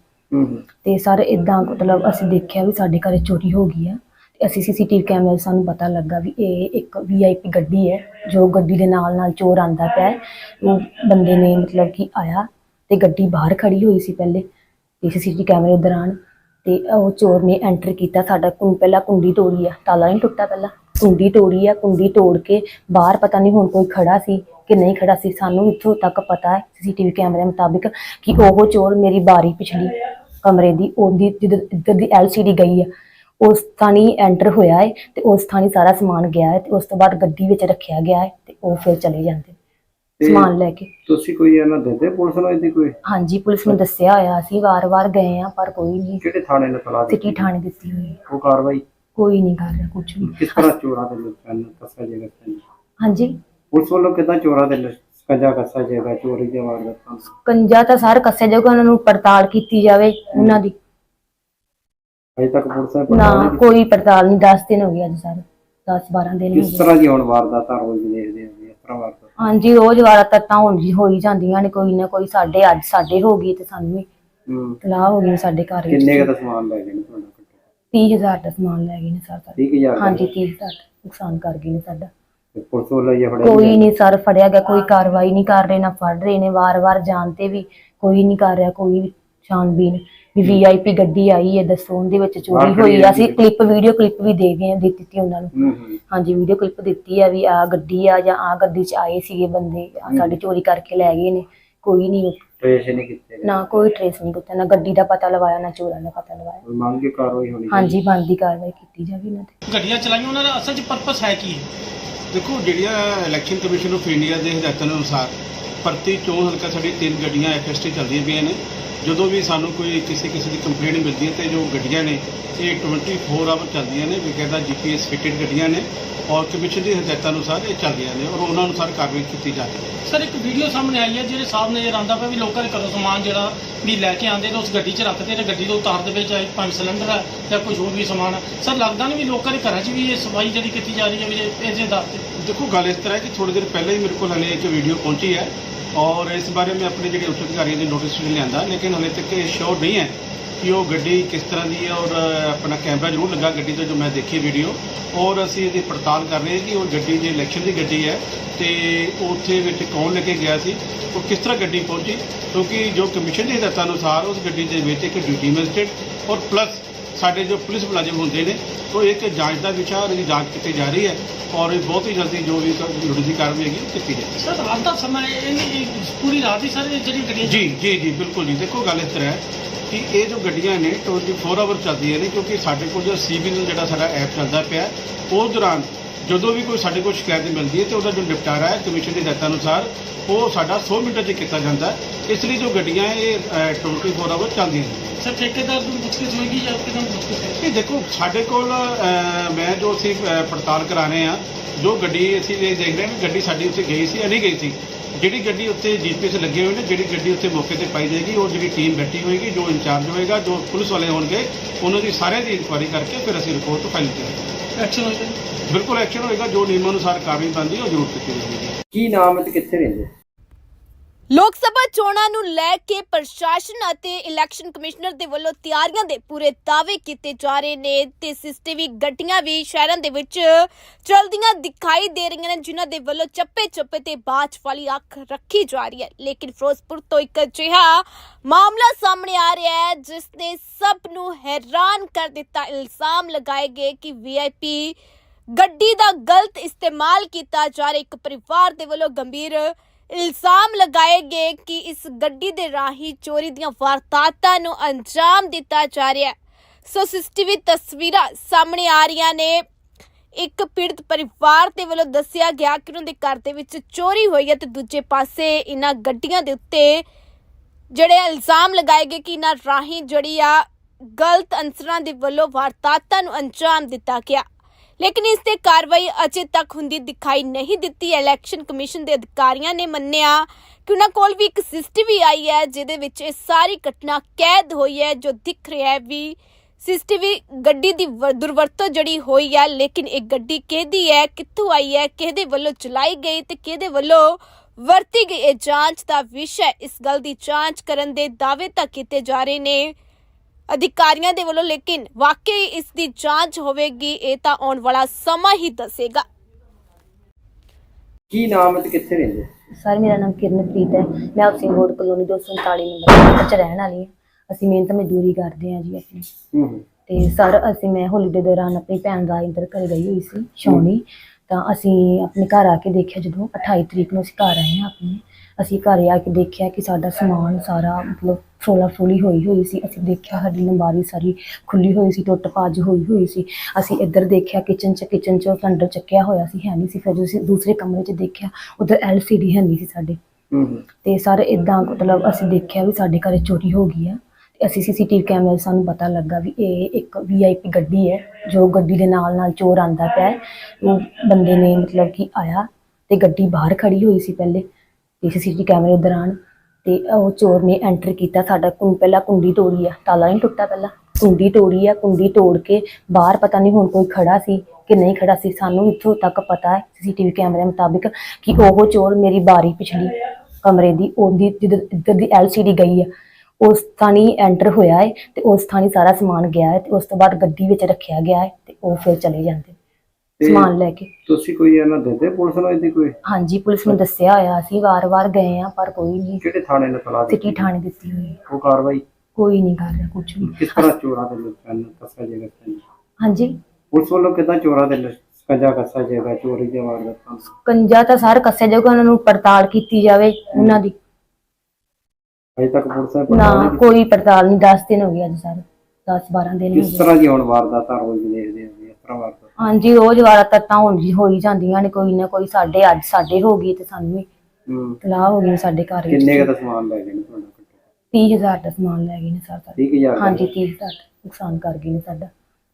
C: ਤੇ ਸਰ ਇਦਾਂ ਮਤਲਬ ਅਸੀਂ ਦੇਖਿਆ ਵੀ ਸਾਡੇ ਘਰੇ ਚੋਰੀ ਹੋ ਗਈ ਆ। ਅਸੀਂ ਸੀਸੀਟੀਵੀ ਕੈਮਰੇ ਸਾਨੂੰ ਪਤਾ ਲੱਗਾ ਵੀ ਇਹ ਇੱਕ ਵੀਆਈਪੀ ਗੱਡੀ ਹੈ, ਜੋ ਗੱਡੀ ਦੇ ਨਾਲ ਨਾਲ ਚੋਰ ਆਂਦਾ ਪਿਆ ਹੈ। ਉਹ ਬੰਦੇ ਨੇ ਮਤਲਬ ਕਿ ਆਇਆ ਤੇ ਗੱਡੀ ਬਾਹਰ ਖੜੀ ਹੋਈ ਸੀ ਪਹਿਲੇ, ਤੇ ਸੀਸੀਟੀਵੀ ਕੈਮਰੇ ਦੌਰਾਨ, ਤੇ ਉਹ ਚੋਰ ਨੇ ਐਂਟਰ ਕੀਤਾ ਸਾਡਾ ਕੁੰ, ਪਹਿਲਾਂ ਕੁੰਡੀ ਤੋੜੀ ਆ, ਤਾਲਾ ਨਹੀਂ ਟੁੱਟਾ ਪਹਿਲਾਂ ਕੁੰਡੀ ਤੋੜੀ ਆ, ਕੁੰਡੀ ਤੋੜ ਕੇ ਬਾਹਰ ਪਤਾ ਨਹੀਂ ਹੁਣ ਕੋਈ ਖੜਾ ਸੀ ਕਿ ਨਹੀਂ ਖੜਾ ਸੀ, ਸਾਨੂੰ ਇੱਥੋਂ ਤੱਕ ਪਤਾ ਹੈ ਸੀਸੀਟੀਵੀ ਕੈਮਰੇ ਮੁਤਾਬਿਕ ਕਿ ਉਹ ਚੋਰ ਮੇਰੀ ਬਾਰੀ ਪਿਛਲੀ ਕਮਰੇ ਦੀ, ਉਹਦੀ, ਜਿੱਦ ਇੱਧਰ ਦੀ ਐਲਸੀਡੀ ਗਈ ਆ ਉਸ ਥਾਣੀ ਐਂਟਰ ਹੋਇਆ ਹੈ ਤੇ ਉਸ ਥਾਣੀ ਸਾਰਾ ਸਮਾਨ ਗਿਆ ਹੈ ਤੇ ਉਸ ਤੋਂ ਬਾਅਦ ਗੱਡੀ ਵਿੱਚ ਰੱਖਿਆ ਗਿਆ ਹੈ ਤੇ ਉਹ ਫਿਰ ਚਲੇ ਜਾਂਦੇ
B: ਤੇ
C: ਸਮਾਨ ਲੈ ਕੇ।
B: ਤੁਸੀਂ ਕੋਈ ਇਹਨਾਂ ਦਿੰਦੇ ਪੁਲਿਸ ਨੂੰ ਇਹਦੀ ਕੋਈ?
C: ਹਾਂਜੀ ਪੁਲਿਸ ਨੂੰ ਦੱਸਿਆ ਹੋਇਆ ਸੀ ਵਾਰ-ਵਾਰ ਗਏ ਆ ਪਰ ਕੋਈ ਨਹੀਂ।
B: ਕਿਹੜੇ ਥਾਣੇ ਨੇ ਤਲਾ
C: ਸਿਟੀ ਥਾਣੇ ਦਿੱਤੀ ਹੋਈ ਹੈ।
B: ਉਹ ਕਾਰਵਾਈ?
C: ਕੋਈ ਨਹੀਂ ਕਰ ਰਿਹਾ ਕੁਝ ਵੀ।
B: ਕਿਸ ਤਰ੍ਹਾਂ ਚੋਰਾਂ ਦੇ ਲੋਕਾਂ ਨੂੰ ਦੱਸਿਆ ਜਾਏਗਾ?
C: ਹਾਂਜੀ।
B: ਪੁਲਿਸ ਵੱਲੋਂ ਕਿਦਾਂ ਚੋਰਾਂ ਦੇ ਸਕੰਜਾ ਕੱਸਿਆ ਜਾਏਗਾ ਚੋਰੀ ਦੇ ਵਾਰਦਾਤਾਂ? ਨੂੰ?
C: ਕੰਜਾ ਤਾਂ ਸਾਰ ਕੱਸਿਆ ਜਾਊਗਾ ਉਹਨਾਂ ਨੂੰ ਪੜਤਾਲ ਕੀਤੀ ਜਾਵੇ ਉਹਨਾਂ ਦੀ
B: ਅਜੇ ਤੱਕ ਪੁਲਿਸ ਨੇ
C: ਨਾ
B: ਨਹੀਂ।
C: ਕੋਈ ਪੜਤਾਲ ਨਹੀਂ 10 ਦਿਨ ਹੋ ਗਏ ਅੱਜ ਸਰ। 10 12 ਦਿਨ ਹੋ
B: ਕਿਸ
C: ਗਏ।
B: ਤਰ੍ਹਾਂ ਦੀ ਹੁਣ ਵਾਰਦਾਤਾਂ ਰੋਜ਼ ਦੇਖਦੇ ਜੀ, ਇਸ ਤਰ੍ਹਾਂ ਵਾਰਦਾਤਾਂ?
C: ਹਾਂਜੀ ਰੋਜ਼ ਵਾਰਾ ਤਾਂ ਹੁਣ ਜੀ ਹੋ ਹੀ ਜਾਂਦੀਆਂ ਨੇ ਕੋਈ ਨਾ ਕੋਈ ਸਾਡੇ ਅੱਜ ਸਾਡੇ ਹੋ ਗਈ ਤੇ ਸਾਨੂੰ ਵੀ
B: ਹੂੰ।
C: ਤਲਾਹ ਹੋ ਗਈ ਸਾਡੇ ਘਰ ਵਿੱਚ।
B: ਕਿੰਨੇ ਕੁ ਦਾ ਸਮਾਨ ਲੈ ਗਏ ਨੇ ਤੁਹਾਡਾ
C: 30000 ਦਾ ਸਮਾਨ ਲੈ ਗਏ ਨੇ ਸਰ ਸਾਡੇ।
B: 30000
C: ਹਾਂਜੀ 30000 ਦਾ। ਨੁਕਸਾਨ ਕਰ ਗਏ ਨੇ ਸਾਡਾ।
B: ਤੇ ਪੁਲਿਸ ਵੱਲੋਂ ਇਹ ਫੜਿਆ
C: ਕੋਈ ਨਹੀਂ ਸਰ ਫੜਿਆ ਗਿਆ। ਕੋਈ ਕਾਰਵਾਈ ਨਹੀਂ ਕਰ ਰਹੇ ਨਾ ਫੜ ਰਹੇ ਨੇ। ਵਾਰ-ਵਾਰ ਜਾਣਤੇ ਵੀ ਕੋਈ ਨਹੀਂ ਕਰ ਰਿਹਾ ਕੋਈ ਛਾਣਬੀਨ ਵੀ ਵੀਆਈਪੀ ਗੱਡੀ ਆਈ ਹੈ ਦੱਸੋ ਉਹਦੇ ਵਿੱਚ ਚੋਰੀ ਹੋਈ ਆ। ਅਸੀਂ ਕਲਿੱਪ ਵੀਡੀਓ ਕਲਿੱਪ ਵੀ ਦੇ ਗਏ ਆ ਦੇ ਦਿੱਤੀ ਉਹਨਾਂ ਨੂੰ। ਹਾਂਜੀ ਵੀਡੀਓ ਕਲਿੱਪ ਦਿੱਤੀ ਆ ਵੀ ਆ ਗੱਡੀ ਆ ਜਾਂ ਆ ਗੱਡੀ 'ਚ ਆਏ ਸੀਗੇ ਬੰਦੇ ਆਹ ਸਾਡੇ ਚੋਰੀ ਕਰਕੇ ਲੈ ਗਏ ਨੇ ਕੋਈ ਨਹੀਂ
B: ਟ੍ਰੇਸ ਨਹੀਂ ਕੀਤੇ
C: ਨਾ ਕੋਈ ਟ੍ਰੇਸ ਨਹੀਂ ਕੀਤਾ ਨਾ ਗੱਡੀ ਦਾ ਪਤਾ ਲਵਾਇਆ ਨਾ ਚੋਰਾਂ ਦਾ ਪਤਾ ਲਵਾਇਆ।
B: ਮੰਗ ਕੇ ਕਾਰਵਾਈ ਹੋਣੀ
C: ਹਾਂਜੀ ਬਣਦੀ ਕਾਰਵਾਈ ਕੀਤੀ ਜਾਵੇ ਇਹਨਾਂ ਤੇ।
D: ਗੱਡੀਆਂ ਚਲਾਈਆਂ ਉਹਨਾਂ ਦਾ ਅਸਲ 'ਚ ਪਰਪਸ ਹੈ ਕੀ?
E: ਦੇਖੋ ਜਿਹੜੀਆਂ ਇਲੈਕਸ਼ਨ ਕਮਿਸ਼ਨ ਆਫ ਇੰਡੀਆ ਦੇ ਹਦਾਇਤਾਂ ਅਨੁਸਾਰ ਪ੍ਰਤੀ ਚੋਣ ਹਲਕਾ ਸਾਡੀ ਤਿੰਨ ਗੱਡੀਆਂ ਐਫਐਸਟੀ ਚੱਲਦੀਆਂ ਪਈਆਂ ਨੇ। ਜਦੋਂ ਵੀ ਸਾਨੂੰ ਕੋਈ ਕਿਸੇ ਕਿਸੇ ਦੀ ਕੰਪਲੇਂਟ ਮਿਲਦੀ ਹੈ ਤੇ ਜੋ ਗੱਡੀਆਂ ਨੇ ਇਹ 24 ਆਵਰ ਚੱਲਦੀਆਂ ਨੇ ਬਕਾਇਦਾ ਜੀਪੀਐਸ ਫਿਟਡ ਗੱਡੀਆਂ ਨੇ ਔਰ ਕਮਿਸ਼ਨ ਦੀ ਹਦਾਇਤਾਂ ਅਨੁਸਾਰ ਇਹ ਚੱਲਦੀਆਂ ਨੇ ਔਰ ਉਹਨਾਂ ਅਨੁਸਾਰ ਕਾਰਵਾਈ ਕੀਤੀ ਜਾ ਰਹੀ ਹੈ।
D: ਸਰ ਇੱਕ ਵੀਡੀਓ ਸਾਹਮਣੇ ਆਈ ਹੈ ਜਿਹੜੇ ਸਾਹਬ ਨਜ਼ਰ ਆਉਂਦਾ ਪਿਆ ਵੀ ਲੋਕਾਂ ਦੇ ਘਰੋਂ ਸਮਾਨ ਜਿਹੜਾ ਵੀ ਲੈ ਕੇ ਆਉਂਦੇ ਨੇ ਉਸ ਗੱਡੀ 'ਚ ਰੱਖਦੇ ਨੇ ਗੱਡੀ ਤੋਂ ਉਤਾਰਦੇ ਵਿੱਚ ਚਾਹੇ ਪੰਜ ਸਿਲੰਡਰ ਹੈ ਜਾਂ ਕੁਝ ਹੋਰ ਵੀ ਸਮਾਨ ਹੈ। ਸਰ ਲੱਗਦਾ ਨਹੀਂ ਵੀ ਲੋਕਾਂ ਦੇ ਘਰਾਂ 'ਚ ਵੀ ਇਹ ਸਫ਼ਾਈ ਜਿਹੜੀ ਕੀਤੀ ਜਾ ਰਹੀ ਹੈ ਵੀ ਇਹ- ਤੇ?
E: ਦੇਖੋ ਗੱਲ ਇਸ ਤਰ੍ਹਾਂ ਹੈ ਕਿ ਥੋੜੀ ਦੇਰ ਪਹਿਲਾਂ ਹੀ ਮੇਰੇ ਕੋਲ ਹਲੇ ਇੱਕ ਵੀਡੀਓ ਪਹੁੰਚੀ ਹੈ। ਔਰ ਇਸ ਬਾਰੇ ਮੈਂ ਆਪਣੇ ਜਿਹੜੇ ਉੱਚ ਅਧਿਕਾਰੀਆਂ ਦੀ ਨੋਟਿਸ ਵੀ ਲਿਆਂਦਾ, ਲੇਕਿਨ ਹਲੇ ਤੱਕ ਇਹ ਸ਼ੋਰ ਨਹੀਂ ਹੈ ਕਿ ਉਹ ਗੱਡੀ ਕਿਸ ਤਰ੍ਹਾਂ ਦੀ ਹੈ ਔਰ ਆਪਣਾ ਕੈਮਰਾ ਜ਼ਰੂਰ ਲੱਗਾ ਗੱਡੀ ਤੋਂ ਜੋ ਮੈਂ ਦੇਖੀ ਵੀਡੀਓ ਔਰ ਅਸੀਂ ਇਹਦੀ ਪੜਤਾਲ ਕਰ ਰਹੇ ਹਾਂ ਕਿ ਉਹ ਗੱਡੀ ਜੇ ਇਲੈਕਸ਼ਨ ਦੀ ਗੱਡੀ ਹੈ ਤੇ ਉੱਥੇ ਵਿੱਚ ਕੌਣ ਲੈ ਕੇ ਗਿਆ ਸੀ, ਉਹ ਕਿਸ ਤਰ੍ਹਾਂ ਗੱਡੀ ਪਹੁੰਚੀ, ਕਿਉਂਕਿ ਜੋ ਕਮਿਸ਼ਨ ਦੀ ਹਦਾਇਤਾਂ ਅਨੁਸਾਰ ਉਸ ਗੱਡੀ ਦੇ ਵਿੱਚ ਇੱਕ ਡਿਊਟੀ ਮੈਜਿਸਟ੍ਰੇਟ ਔਰ ਪਲੱਸ ਸਾਡੇ ਜੋ ਪੁਲਿਸ ਮੁਲਾਜ਼ਮ ਹੁੰਦੇ ਨੇ ਉਹ ਇੱਕ ਜਾਂਚ ਦਾ ਵਿਸ਼ਾ ਉਹਦੀ ਜਾਂਚ ਕੀਤੀ ਜਾ ਰਹੀ ਹੈ ਔਰ ਇਹ ਬਹੁਤ ਹੀ ਜਲਦੀ ਜੋ ਵੀ ਜੁੜੀ ਦੀ ਕਾਰਵਾਈ ਹੈਗੀ ਉਹ ਕੀਤੀ ਜਾਏਗੀ।
D: ਸਰ ਰਾਤ ਦਾ ਸਮਾਂ ਇਹ ਪੂਰੀ ਰਾਤ ਹੀ ਸਰ ਜਿਹੜੀ ਗੱਡੀਆਂ
E: ਜੀ ਜੀ ਜੀ ਬਿਲਕੁਲ ਜੀ। ਦੇਖੋ ਗੱਲ ਇਸ ਤਰ੍ਹਾਂ ਹੈ ਕਿ ਇਹ ਜੋ ਗੱਡੀਆਂ ਨੇ 24 ਆਵਰ ਚੱਲਦੀਆਂ ਨੇ ਕਿਉਂਕਿ ਸਾਡੇ ਕੋਲ ਜੋ ਸੀਬੀਐਲ ਜਿਹੜਾ ਸਾਡਾ ਐਪ ਚੱਲਦਾ ਪਿਆ ਉਹ ਦੌਰਾਨ ਜਦੋਂ ਵੀ ਕੋਈ ਸਾਡੇ ਕੋਲ ਸ਼ਿਕਾਇਤ ਮਿਲਦੀ ਹੈ ਤੇ ਉਹਦਾ ਜੋ ਨਿਪਟਾਰਾ ਹੈ ਕਮਿਸ਼ਨ ਦੇ ਹਦਾਇਤਾਂ ਅਨੁਸਾਰ ਉਹ ਸਾਡਾ 100 ਮਿੰਟਾਂ 'ਚ ਕੀਤਾ ਜਾਂਦਾ ਹੈ। ਇਸ ਲਈ ਜੋ ਗੱਡੀਆਂ ਹੈ, ਇਹ ਅ, 24 ਆਵਰ ਚੱਲਦੀਆਂ ਨੇ।
D: ਸਰ ਠੇਕੇਦਾਰ ਨੂੰ ਪੁੱਛਗਿੱਛ ਹੋਏਗੀ ਜਾਂ ਕਿਦਾਂ ਪੁੱਛਗਿੱਛ ਹੋਏਗੀ
E: ਇਹ ਦੇਖੋ ਸਾਡੇ ਕੋਲ ਮੈਂ ਜੋ ਅਸੀਂ ਪੜਤਾਲ ਕਰਾਣੇ ਆ ਜੋ ਗੱਡੀ ਅਸੀਂ ਇਹ ਦੇਖ ਰਹੇ ਹਾਂ ਕਿ ਗੱਡੀ ਸਾਡੀ ਉੱਥੇ ਗਈ ਸੀ ਜਾਂ ਨਹੀਂ ਗਈ ਸੀ। ਜਿਹੜੀ ਗੱਡੀ ਉੱਤੇ ਜੀਪੀਐਸ ਲੱਗੇ ਹੋਏ ਨੇ ਜਿਹੜੀ ਗੱਡੀ ਉੱਥੇ ਮੌਕੇ ਤੇ ਪਾਈ ਜਾਏਗੀ ਉਹ ਜਿਹੜੀ ਟੀਮ ਬੈਠੀ ਹੋਏਗੀ ਜੋ ਇੰਚਾਰਜ ਹੋਏਗਾ ਜੋ ਪੁਲਿਸ ਵਾਲੇ ਹੋਣਗੇ ਉਹਨਾਂ ਦੀ ਸਾਰਿਆਂ ਦੀ ਇਨਕੁਆਇਰੀ ਕਰਕੇ ਫਿਰ ਅਸੀਂ ਰਿਪੋਰਟ ਫਾਈਲ ਕਰਾਂਗੇ।
D: ਐਕਸ਼ਨ ਹੋਏਗਾ?
E: ਬਿਲਕੁਲ ਐਕਸ਼ਨ ਹੋਏਗਾ ਜੋ ਨਿਯਮਾਂ ਅਨੁਸਾਰ ਕਾਰਵਾਈ ਬਣਦੀ ਉਹ ਜ਼ਰੂਰ ਕੀਤੀ ਜਾਵੇਗੀ।
B: ਕੀ ਨਾਮ ਹੈ ਤੇ ਕਿੱਥੇ ਰਹਿੰਦੇ?
A: ਲੋਕ ਸਭਾ ਚੋਣਾਂ ਨੂੰ ਲੈ ਕੇ ਪ੍ਰਸ਼ਾਸਨ ਅਤੇ ਇਲੈਕਸ਼ਨ ਕਮਿਸ਼ਨਰ ਦੇ ਵੱਲੋਂ ਤਿਆਰੀਆਂ ਦੇ ਪੂਰੇ ਦਾਅਵੇ ਕੀਤੇ ਜਾ ਰਹੇ ਨੇ ਤੇ ਸੀਸੀਟੀਵੀ ਗੱਡੀਆਂ ਵੀ ਸ਼ਹਿਰਾਂ ਦੇ ਵਿੱਚ ਚਲਦੀਆਂ ਦਿਖਾਈ ਦੇ ਰਹੀਆਂ ਨੇ, ਜਿਨ੍ਹਾਂ ਦੇ ਵੱਲੋਂ ਚੱਪੇ ਚੱਪੇ ਤੇ ਬਾਜ ਵਾਲੀ ਅੱਖ ਰੱਖੀ ਜਾ ਰਹੀ ਹੈ। ਲੇਕਿਨ ਫਿਰੋਜ਼ਪੁਰ ਤੋਂ ਇੱਕ ਅਜਿਹਾ ਮਾਮਲਾ ਸਾਹਮਣੇ ਆ ਰਿਹਾ ਹੈ ਜਿਸ ਨੇ ਸਭ ਨੂੰ ਹੈਰਾਨ ਕਰ ਦਿੱਤਾ। ਇਲਜ਼ਾਮ ਲਗਾਏ ਗਏ ਕਿ ਵੀਆਈਪੀ ਗੱਡੀ ਦਾ ਗਲਤ ਇਸਤੇਮਾਲ ਕੀਤਾ ਜਾ ਰਿਹਾ ਇੱਕ ਪਰਿਵਾਰ ਦੇ ਵੱਲੋਂ ਗੰਭੀਰ ਇਲਜ਼ਾਮ ਲਗਾਏ ਗਏ ਕਿ ਇਸ ਗੱਡੀ ਦੇ ਰਾਹੀਂ ਚੋਰੀ ਦੀਆਂ ਵਾਰਦਾਤਾਂ ਨੂੰ ਅੰਜਾਮ ਦਿੱਤਾ ਜਾ ਰਿਹਾ ਹੈ। ਸੋ ਸੀਸੀਟੀਵੀ ਤਸਵੀਰਾਂ ਸਾਹਮਣੇ ਆ ਰਹੀਆਂ ਨੇ। ਇੱਕ ਪੀੜਤ ਪਰਿਵਾਰ ਦੇ ਵੱਲੋਂ ਦੱਸਿਆ ਗਿਆ ਕਿ ਉਹਨਾਂ ਦੇ ਘਰ ਦੇ ਵਿੱਚ ਚੋਰੀ ਹੋਈ ਹੈ ਤੇ ਦੂਜੇ ਪਾਸੇ ਇਹਨਾਂ ਗੱਡੀਆਂ ਦੇ ਉੱਤੇ ਜਿਹੜੇ ਇਲਜ਼ਾਮ ਲਗਾਏ ਗਏ ਕਿ ਇਹਨਾਂ ਰਾਹੀਂ ਜਿਹੜੀ ਆ ਗਲਤ ਅਨਸਰਾਂ ਦੇ ਵੱਲੋਂ ਵਾਰਦਾਤਾਂ ਨੂੰ ਅੰਜਾਮ ਦਿੱਤਾ ਗਿਆ। ਲੇਕਿਨ ਇਸ ਤੇ ਕਾਰਵਾਈ ਅਜੇ ਤੱਕ ਹੁੰਦੀ ਦਿਖਾਈ ਨਹੀਂ ਦਿੱਤੀ। ਇਲੈਕਸ਼ਨ ਕਮਿਸ਼ਨ ਦੇ ਅਧਿਕਾਰੀਆਂ ਨੇ ਮੰਨਿਆ ਕਿ ਉਹਨਾਂ ਕੋਲ ਵੀ ਇੱਕ ਸੀਸੀਟੀਵੀ ਆਈ ਹੈ, ਜਿਹਦੇ ਵਿੱਚ ਇਹ ਸਾਰੀ ਘਟਨਾ ਕੈਦ ਹੋਈ ਹੈ, ਜੋ ਦਿਖ ਰਿਹਾ ਹੈ ਵੀ ਸੀਸੀਟੀਵੀ ਗੱਡੀ ਦੀ ਦੁਰਵਰਤੋਂ ਜਿਹੜੀ ਹੋਈ ਹੈ, ਲੇਕਿਨ ਇਹ ਗੱਡੀ ਕਿਹਦੀ ਹੈ, ਕਿੱਥੋਂ ਆਈ ਹੈ, ਕਿਹਦੇ ਵੱਲੋਂ ਚਲਾਈ ਗਈ ਤੇ ਕਿਹਦੇ ਵੱਲੋਂ ਵਰਤੀ ਗਈ, ਇਹ ਜਾਂਚ ਦਾ ਵਿਸ਼ਾ ਇਸ ਗੱਲ ਦੀ ਜਾਂਚ ਕਰਨ ਦੇ ਦਾਅਵੇ ਤਾਂ ਕੀਤੇ ਜਾ ਰਹੇ ਨੇ ਅਧਿਕਾਰੀਆਂ ਦੇ ਵੱਲੋਂ ਲੇਕਿਨ ਵਾਕਈ ਇਸ ਦੀ ਜਾਂਚ ਹੋਵੇਗੀ ਇਹ ਤਾਂ ਆਉਣ ਵਾਲਾ ਸਮਾਂ ਹੀ ਦੱਸੇਗਾ।
B: ਕੀ ਨਾਮ ਹੈ ਤੇ ਕਿੱਥੇ ਰਹਿੰਦੇ
C: ਸਰ ਮੇਰਾ ਨਾਮ ਕਿਰਨਪ੍ਰੀਤ ਹੈ। ਮੈਂ ਹਾਊਸਿੰਗ ਬੋਰਡ ਕਲੋਨੀ 239 ਨੰਬਰ ਵਿੱਚ ਰਹਿਣ ਵਾਲੀ ਹਾਂ। ਅਸੀਂ ਮਿਹਨਤ ਮਜ਼ਦੂਰੀ ਕਰਦੇ ਹਾਂ ਜੀ ਆਪਣੀ।
B: ਹੂੰ ਹੂੰ।
C: ਤੇ ਸਰ ਅਸੀਂ ਮੈਂ ਹੋਲੀਡੇ ਦੌਰਾਨ ਆਪਣੀ ਭੈਣ ਦਾ ਇੰਦਰ ਘਰ ਗਈ ਹੋਈ ਸੀ ਸ਼ੌਣੀ ਤਾਂ ਅਸੀਂ ਆਪਣੇ ਘਰ ਆ ਕੇ ਦੇਖਿਆ ਜਦੋਂ 28 ਤਰੀਕ ਨੂੰ ਅਸੀਂ ਘਰ ਆਏ ਹਾਂ ਆਪਣੇ। ਅਸੀਂ ਘਰ ਆ ਕੇ ਦੇਖਿਆ ਕਿ ਸਾਡਾ ਸਮਾਨ ਸਾਰਾ ਮਤਲਬ ਫਰੋਲਾ ਫਰੋਲੀ ਹੋਈ ਹੋਈ ਸੀ ਅਸੀਂ ਦੇਖਿਆ ਸਾਡੀ ਲੰਬਾਰੀ ਸਾਰੀ ਖੁੱਲੀ ਹੋਈ ਸੀ ਟੁੱਟ ਭੱਜ ਹੋਈ ਹੋਈ ਸੀ। ਅਸੀਂ ਇੱਧਰ ਦੇਖਿਆ ਕਿਚਨ ਚ ਕਿਚਨ ਚ ਸਿਲੰਡਰ ਚੱਕਿਆ ਹੋਇਆ ਸੀ ਹੈ ਨਹੀਂ ਸੀ। ਫਿਰ ਅਸੀਂ ਦੂਸਰੇ ਕਮਰੇ ਚ ਦੇਖਿਆ ਉਧਰ ਐਲਸੀਡੀ ਹੈ ਨਹੀਂ ਸੀ ਸਾਡੇ। ਤੇ ਸਰ ਇਦਾਂ ਮਤਲਬ ਅਸੀਂ ਦੇਖਿਆ ਵੀ ਸਾਡੇ ਘਰੇ ਚੋਰੀ ਹੋ ਗਈ ਆ। ਤੇ ਅਸੀਂ ਸੀਸੀਟੀਵੀ ਕੈਮਰੇ ਸਾਨੂੰ ਪਤਾ ਲੱਗਾ ਵੀ ਇਹ ਇੱਕ ਵੀਆਈਪੀ ਗੱਡੀ ਹੈ ਜੋ ਗੱਡੀ ਦੇ ਨਾਲ ਨਾਲ ਚੋਰ ਆਂਦਾ ਪਿਆ। ਉਹ ਬੰਦੇ ਨੇ ਮਤਲਬ ਕਿ ਆਇਆ ਤੇ ਗੱਡੀ ਬਾਹਰ ਖੜੀ ਹੋਈ ਸੀ ਪਹਿਲੇ ਤੇ ਸੀਸੀਟੀਵੀ ਕੈਮਰੇ ਦੌਰਾਨ ਤੇ ਉਹ ਚੋਰ ਨੇ ਐਂਟਰ ਕੀਤਾ ਸਾਡਾ ਕੁੰ, ਪਹਿਲਾਂ ਕੁੰਡੀ ਤੋੜੀ ਆ, ਤਾਲਾ ਨਹੀਂ ਟੁੱਟਾ ਪਹਿਲਾਂ। ਕੁੰਡੀ ਤੋੜੀ ਆ, ਕੁੰਡੀ ਤੋੜ ਕੇ ਬਾਹਰ ਪਤਾ ਨਹੀਂ ਹੁਣ ਕੋਈ ਖੜਾ ਸੀ ਕਿ ਨਹੀਂ ਖੜਾ ਸੀ, ਸਾਨੂੰ ਇੱਥੋਂ ਤੱਕ ਪਤਾ ਹੈ ਸੀਸੀਟੀਵੀ ਕੈਮਰੇ ਮੁਤਾਬਿਕ ਕਿ ਉਹ ਚੋਰ ਮੇਰੀ ਬਾਰੀ ਪਿਛਲੀ ਕਮਰੇ ਦੀ, ਉਹਦੀ ਜਿੱਧਰ ਇੱਧਰ ਦੀ ਐਲਸੀਡੀ ਗਈ ਆ। ਉਸ ਥਾਣੀ ਐਂਟਰ ਹੋਇਆ ਹੈ ਤੇ ਉਸ ਥਾਣੀ ਸਾਰਾ ਸਮਾਨ ਗਿਆ ਹੈ ਤੇ ਉਸ ਤੋਂ ਬਾਅਦ ਗੱਡੀ ਵਿੱਚ ਰੱਖਿਆ ਗਿਆ ਹੈ ਤੇ ਉਹ ਫਿਰ ਚਲੇ ਜਾਂਦੇ।
B: ਤੇ
C: ਸਮਾਨ ਲੈ ਕੇ।
B: ਤੁਸੀਂ ਕੋਈ ਇਹਨਾਂ ਦਿੰਦੇ ਪੁਲਿਸ ਨੂੰ ਇਹਦੀ ਕੋਈ?
C: ਹਾਂਜੀ ਪੁਲਿਸ ਨੂੰ ਦੱਸਿਆ ਹੋਇਆ ਸੀ ਵਾਰ-ਵਾਰ ਗਏ ਆ ਪਰ ਕੋਈ ਨਹੀਂ।
B: ਕਿਹੜੇ ਥਾਣੇ ਨੇ ਤਲਾ
C: ਸਿਟੀ ਥਾਣੇ ਦਿੱਤੀ ਹੋਈ ਹੈ।
B: ਉਹ ਕਾਰਵਾਈ?
C: ਕੋਈ ਨਹੀਂ ਕਰ ਰਿਹਾ ਕੁਝ ਵੀ।
B: ਕਿਸ ਤਰ੍ਹਾਂ ਚੋਰਾਂ ਦੇ ਲੋਕਾਂ ਨੂੰ ਦੱਸਿਆ ਜਾਏਗਾ?
C: ਹਾਂਜੀ।
B: ਪੁਲਿਸ ਵੱਲੋਂ ਕਿਦਾਂ ਚੋਰਾਂ ਦੇ ਸਕੰਜਾ ਕੱਸਾ ਜਾਏਗਾ ਚੋਰੀ ਦੇ ਵਾਰਦਾਤਾਂ ਨੂੰ?
C: ਕੰਜਾ ਤਾਂ ਸਾਰ ਕੱਸਿਆ ਜਾਊਗਾ ਉਹਨਾਂ ਨੂੰ ਪੜਤਾਲ ਕੀਤੀ ਜਾਵੇ ਉਹਨਾਂ ਦੀ।
B: ਅਜੇ ਤੱਕ ਪੁਲਿਸ ਨੇ
C: ਨਾ
B: ਪੜਤਾਲ ਨਹੀਂ।
C: ਕੋਈ ਪੜਤਾਲ ਨਹੀਂ 10 ਦਿਨ ਹੋ ਗਏ ਅੱਜ ਸਰ 10 12 ਦਿਨ ਹੋ
B: ਕਿਸ
C: ਗਏ।
B: ਤਰ੍ਹਾਂ ਦੀ ਹੁਣ ਵਾਰਦਾਤਾਂ ਰੋਜ਼ ਦੇਖਦੇ ਹਾਂ ਜੀ ਇਸ ਤਰ੍ਹਾਂ ਵਾਰਦਾਤ?
C: ਹਾਂਜੀ ਰੋਜ਼ ਵਾਰਾ ਤਾਂ ਹੁਣ ਜੀ ਹੋ ਹੀ ਜਾਂਦੀਆਂ ਨੇ ਕੋਈ ਨਾ ਕੋਈ ਸਾਡੇ ਅੱਜ ਸਾਡੇ ਹੋ ਗਈ ਤੇ ਸਾਨੂੰ ਵੀ
B: ਹੂੰ।
C: ਤਲਾਹ ਹੋ ਗਈ ਸਾਡੇ ਘਰ ਵਿੱਚ।
B: ਕਿੰਨੇ ਕੁ ਦਾ ਸਮਾਨ ਲੈ ਗਏ ਨੇ ਤੁਹਾਡਾ
C: 30000 ਦਾ ਸਮਾਨ ਲੈ ਗਏ ਨੇ ਸਰ ਸਾਡਾ।
B: 30000
C: ਹਾਂਜੀ 30000 ਦਾ ਨੁਕਸਾਨ ਕਰ ਗਏ ਨੇ ਸਾਡਾ।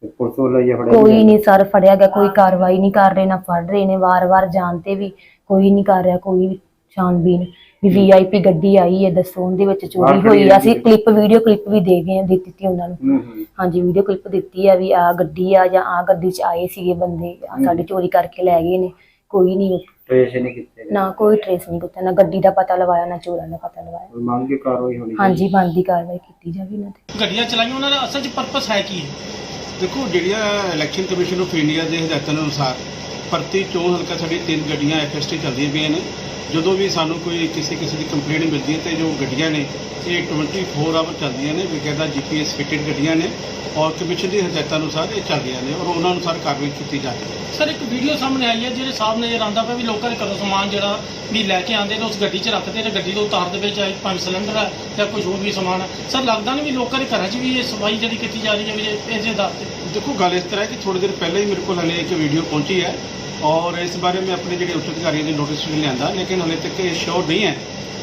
B: ਤੇ ਪੁਲਿਸ ਵੱਲੋਂ ਇਹ ਫੜਿਆ
C: ਕੋਈ ਨਹੀਂ ਸਰ ਫੜਿਆ ਗਿਆ ਕੋਈ ਕਾਰਵਾਈ ਨਹੀਂ ਕਰ ਰਹੇ ਨਾ ਫੜ ਰਹੇ ਨੇ ਵਾਰ-ਵਾਰ ਜਾਣਤੇ ਵੀ ਕੋਈ ਨਹੀਂ ਕਰ ਰਿਹਾ ਕੋਈ ਛਾਣਬੀਨ ਵੀ ਵੀਆਈਪੀ ਗੱਡੀ ਆਈ ਹੈ ਦੱਸੋ ਉਹਦੇ ਵਿੱਚ ਚੋਰੀ ਹੋਈ ਆ। ਅਸੀਂ। ਕਲਿੱਪ ਵੀਡੀਓ ਕਲਿੱਪ ਵੀ ਦੇ ਗਏ ਆ ਦੇ ਦਿੱਤੀ ਉਹਨਾਂ ਨੂੰ। ਹਾਂਜੀ ਵੀਡੀਓ ਕਲਿੱਪ ਦਿੱਤੀ ਆ ਵੀ ਆ ਗੱਡੀ ਆ ਜਾਂ ਆ ਗੱਡੀ 'ਚ ਆਏ ਸੀਗੇ ਬੰਦੇ ਆਹ ਸਾਡੇ ਚੋਰੀ ਕਰਕੇ ਲੈ ਗਏ ਨੇ ਕੋਈ ਨਹੀਂ
B: ਟ੍ਰੇਸ ਨਹੀਂ ਕੀਤੇ
C: ਨਾ ਕੋਈ ਟ੍ਰੇਸ ਨਹੀਂ ਕੀਤਾ ਨਾ ਗੱਡੀ ਦਾ ਪਤਾ ਲਵਾਇਆ ਨਾ ਚੋਰਾਂ ਦਾ ਪਤਾ ਲਵਾਇਆ।
B: ਮੰਗ ਕੇ ਕਾਰਵਾਈ ਹੋਣੀ
C: ਹਾਂਜੀ ਬਣਦੀ ਕਾਰਵਾਈ ਕੀਤੀ ਜਾਵੇ ਇਹਨਾਂ ਤੇ।
D: ਗੱਡੀਆਂ ਚਲਾਈਆਂ ਉਹਨਾਂ ਦਾ ਅਸਲ 'ਚ ਪਰਪਸ ਹੈ ਕੀ ਹੈ?
E: ਦੇਖੋ ਜਿਹੜੀਆਂ ਇਲੈਕਸ਼ਨ ਕਮਿਸ਼ਨ ਆਫ ਇੰਡੀਆ ਦੇ ਹਦਾਇਤਾਂ ਅਨੁਸਾਰ ਪ੍ਰਤੀ ਚੋਣ ਹਲਕਾ ਸਾਡੀ ਤਿੰਨ ਗੱਡੀਆਂ ਐਫਐਸਟੀ ਚੱਲਦੀਆਂ ਪਈਆਂ ਨੇ। ਜਦੋਂ ਵੀ ਸਾਨੂੰ ਕੋਈ ਕਿਸੇ ਕਿਸੇ ਦੀ ਕੰਪਲੇਂਟ ਮਿਲਦੀ ਹੈ ਤੇ ਜੋ ਗੱਡੀਆਂ ਨੇ ਇਹ 24 ਆਵਰ ਚੱਲਦੀਆਂ ਨੇ ਬਕਾਇਦਾ ਜੀਪੀਐਸ ਫਿਟਡ ਗੱਡੀਆਂ ਨੇ ਔਰ ਕਮਿਸ਼ਨ ਦੀ ਹਦਾਇਤਾਂ ਅਨੁਸਾਰ ਇਹ ਚੱਲਦੀਆਂ ਨੇ ਔਰ ਉਹਨਾਂ ਅਨੁਸਾਰ ਕਾਰਵਾਈ ਕੀਤੀ ਜਾ ਰਹੀ ਹੈ।
D: ਸਰ ਇੱਕ ਵੀਡੀਓ ਸਾਹਮਣੇ ਆਈ ਹੈ ਜਿਹੜੇ ਸਾਹਿਬ ਨਜ਼ਰ ਆਉਂਦਾ ਪਿਆ ਵੀ ਲੋਕਾਂ ਦੇ ਘਰੋਂ ਸਮਾਨ ਜਿਹੜਾ ਵੀ ਲੈ ਕੇ ਆਉਂਦੇ ਨੇ ਉਸ ਗੱਡੀ 'ਚ ਰੱਖਦੇ ਨੇ ਗੱਡੀ ਤੋਂ ਉਤਾਰਦੇ ਵਿੱਚ ਚਾਹੇ ਪੰਜ ਸਿਲੰਡਰ ਹੈ ਜਾਂ ਕੁਝ ਹੋਰ ਵੀ ਸਮਾਨ ਹੈ। ਸਰ ਲੱਗਦਾ ਨਹੀਂ ਵੀ ਲੋਕਾਂ ਦੇ ਘਰਾਂ 'ਚ ਵੀ ਇਹ ਸਫ਼ਾਈ ਜਿਹੜੀ ਕੀਤੀ ਜਾ ਰਹੀ ਹੈ ਵੀ ਇਹ- ਇਹਦੇ ਆਧਾਰ ਤੇ?
E: ਦੇਖੋ ਗੱਲ ਇਸ ਤਰ੍ਹਾਂ ਹੈ ਕਿ ਥੋੜੀ ਦੇਰ ਪਹਿਲਾਂ ਹੀ ਮੇਰੇ ਕੋਲ ਹਲੇ ਇੱਕ ਵੀਡੀਓ ਪਹੁੰਚੀ ਹੈ। ਔਰ ਇਸ ਬਾਰੇ ਮੈਂ ਆਪਣੇ ਜਿਹੜੇ ਉੱਚ ਅਧਿਕਾਰੀਆਂ ਦੀ ਨੋਟਿਸ ਵੀ ਲਿਆਂਦਾ, ਲੇਕਿਨ ਹਲੇ ਤੱਕ ਇਹ ਸ਼ੋਰ ਨਹੀਂ ਹੈ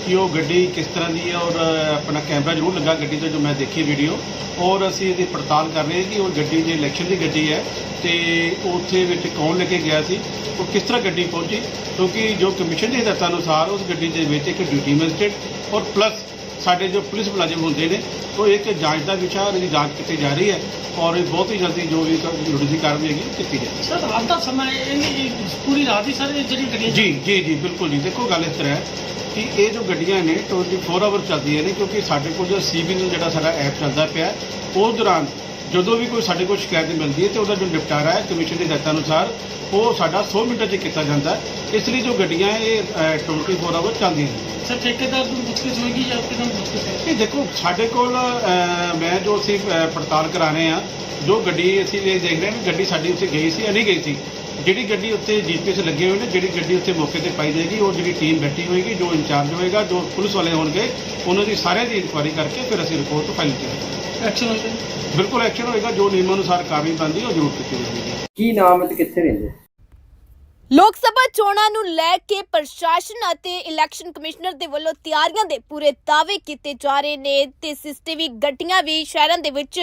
E: ਕਿ ਉਹ ਗੱਡੀ ਕਿਸ ਤਰ੍ਹਾਂ ਦੀ ਹੈ ਔਰ ਆਪਣਾ ਕੈਮਰਾ ਜ਼ਰੂਰ ਲੱਗਾ ਗੱਡੀ ਤੇ ਜੋ ਮੈਂ ਦੇਖੀ ਵੀਡੀਓ ਔਰ ਅਸੀਂ ਇਹਦੀ ਪੜਤਾਲ ਕਰ ਰਹੇ ਹਾਂ ਕਿ ਉਹ ਗੱਡੀ ਜੇ ਇਲੈਕਸ਼ਨ ਦੀ ਗੱਡੀ ਹੈ ਤੇ ਉੱਥੇ ਵਿੱਚ ਕੌਣ ਲੈ ਕੇ ਗਿਆ ਸੀ, ਉਹ ਕਿਸ ਤਰ੍ਹਾਂ ਗੱਡੀ ਪਹੁੰਚੀ, ਕਿਉਂਕਿ ਜੋ ਕਮਿਸ਼ਨ ਦੇ ਹਦਾਇਤਾਂ ਅਨੁਸਾਰ ਉਸ ਗੱਡੀ ਦੇ ਵਿੱਚ ਇੱਕ ਡਿਊਟੀ ਮੈਜਿਸਟ੍ਰੇਟ ਔਰ ਪਲੱਸ ਸਾਡੇ ਜੋ ਪੁਲਿਸ ਮੁਲਾਜ਼ਮ ਹੁੰਦੇ ਨੇ ਉਹ ਇੱਕ ਜਾਂਚ ਦਾ ਵਿਸ਼ਾ ਉਹਦੀ ਜਾਂਚ ਕੀਤੀ ਜਾ ਰਹੀ ਹੈ ਔਰ ਇਹ ਬਹੁਤ ਹੀ ਜਲਦੀ ਜੋ ਵੀ ਜੁੜੀ ਦੀ ਕਾਰਵਾਈ ਹੈਗੀ ਉਹ ਕੀਤੀ ਜਾਏਗੀ।
D: ਸਰ ਰਾਤ ਦਾ ਸਮਾਂ ਇਹ ਪੂਰੀ ਰਾਤ ਹੀ ਸਰ ਜਿਹੜੀ ਗੱਡੀਆਂ
E: ਜੀ ਜੀ ਜੀ ਬਿਲਕੁਲ ਜੀ। ਦੇਖੋ ਗੱਲ ਇਸ ਤਰ੍ਹਾਂ ਹੈ ਕਿ ਇਹ ਜੋ ਗੱਡੀਆਂ ਨੇ 24 ਆਵਰ ਚੱਲਦੀਆਂ ਨੇ ਕਿਉਂਕਿ ਸਾਡੇ ਕੋਲ ਜੋ ਸੀਬੀ ਨੂੰ ਜਿਹੜਾ ਸਾਡਾ ਐਪ ਚੱਲਦਾ ਪਿਆ ਹੈ, ਉਸ ਦੌਰਾਨ ਜਦੋਂ ਵੀ ਕੋਈ ਸਾਡੇ ਕੋਲ ਸ਼ਿਕਾਇਤ ਮਿਲਦੀ ਹੈ ਤੇ ਉਹਦਾ ਜੋ ਨਿਪਟਾਰਾ ਹੈ ਕਮਿਸ਼ਨ ਦੇ ਹਦਾਇਤਾਂ ਅਨੁਸਾਰ ਉਹ ਸਾਡਾ 100 ਮਿੰਟਾਂ 'ਚ ਕੀਤਾ ਜਾਂਦਾ ਹੈ। ਇਸ ਲਈ ਜੋ ਗੱਡੀਆਂ ਹੈ, ਇਹ ਅ, 24 ਆਵਰ ਚੱਲਦੀਆਂ ਨੇ।
D: ਸਰ ਠੇਕੇਦਾਰ ਨੂੰ ਪੁੱਛਗਿੱਛ ਹੋਏਗੀ ਜਾਂ ਕਿਹਨਾਂ ਨੂੰ ਪੁੱਛਗਿੱਛ ਹੋਏਗੀ?
E: ਇਹ ਦੇਖੋ ਸਾਡੇ ਕੋਲ ਮੈਂ ਜੋ ਅਸੀਂ ਪੜਤਾਲ ਕਰਾ ਰਹੇ ਹਾਂ ਜੋ ਗੱਡੀ ਅਸੀਂ ਇਹ ਦੇਖ ਰਹੇ ਹਾਂ ਕਿ ਗੱਡੀ ਸਾਡੀ ਉੱਥੇ ਗਈ ਸੀ ਜਾਂ ਨਹੀਂ ਗਈ ਸੀ ਜਿਹੜੀ ਗੱਡੀ ਉੱਤੇ ਜੀਪੀਐਸ ਲੱਗੇ ਹੋਏ ਨੇ ਜਿਹੜੀ ਗੱਡੀ ਉੱਥੇ ਮੌਕੇ ਤੇ ਪਾਈ ਜਾਏਗੀ ਉਹ ਜਿਹੜੀ ਟੀਮ ਬੈਠੀ ਹੋਏਗੀ ਜੋ ਇੰਚਾਰਜ ਹੋਏਗਾ ਜੋ ਪੁਲਿਸ ਵਾਲੇ ਹੋਣਗੇ ਉਹਨਾਂ ਦੀ ਸਾਰਿਆਂ ਦੀ ਇਨਕੁਆਇਰੀ ਕਰਕੇ ਫਿਰ ਅਸੀਂ ਰਿਪੋਰਟ ਫਾਈਲ ਕਰਾਂਗੇ
D: ਐਕਸ਼ਨ ਹੋਏਗਾ?
E: ਬਿਲਕੁਲ ਐਕਸ਼ਨ ਹੋਏਗਾ ਜੋ ਨਿਯਮਾਂ ਅਨੁਸਾਰ ਕਾਰਵਾਈ ਬਣਦੀ ਉਹ ਜ਼ਰੂਰ ਕੀਤੀ ਜਾਵੇਗੀ।
B: ਕੀ ਨਾਮ ਹੈ ਤੇ ਕਿੱਥੇ ਰਹਿੰਦੇ?
A: ਲੋਕ ਸਭਾ ਚੋਣਾਂ ਨੂੰ ਲੈ ਕੇ ਪ੍ਰਸ਼ਾਸਨ ਅਤੇ ਇਲੈਕਸ਼ਨ ਕਮਿਸ਼ਨਰ ਦੇ ਵੱਲੋਂ ਤਿਆਰੀਆਂ ਦੇ ਪੂਰੇ ਦਾਅਵੇ ਕੀਤੇ ਜਾ ਰਹੇ ਨੇ ਤੇ ਸੀਸੀਟੀਵੀ ਗੱਡੀਆਂ ਵੀ ਸ਼ਹਿਰਾਂ ਦੇ ਵਿੱਚ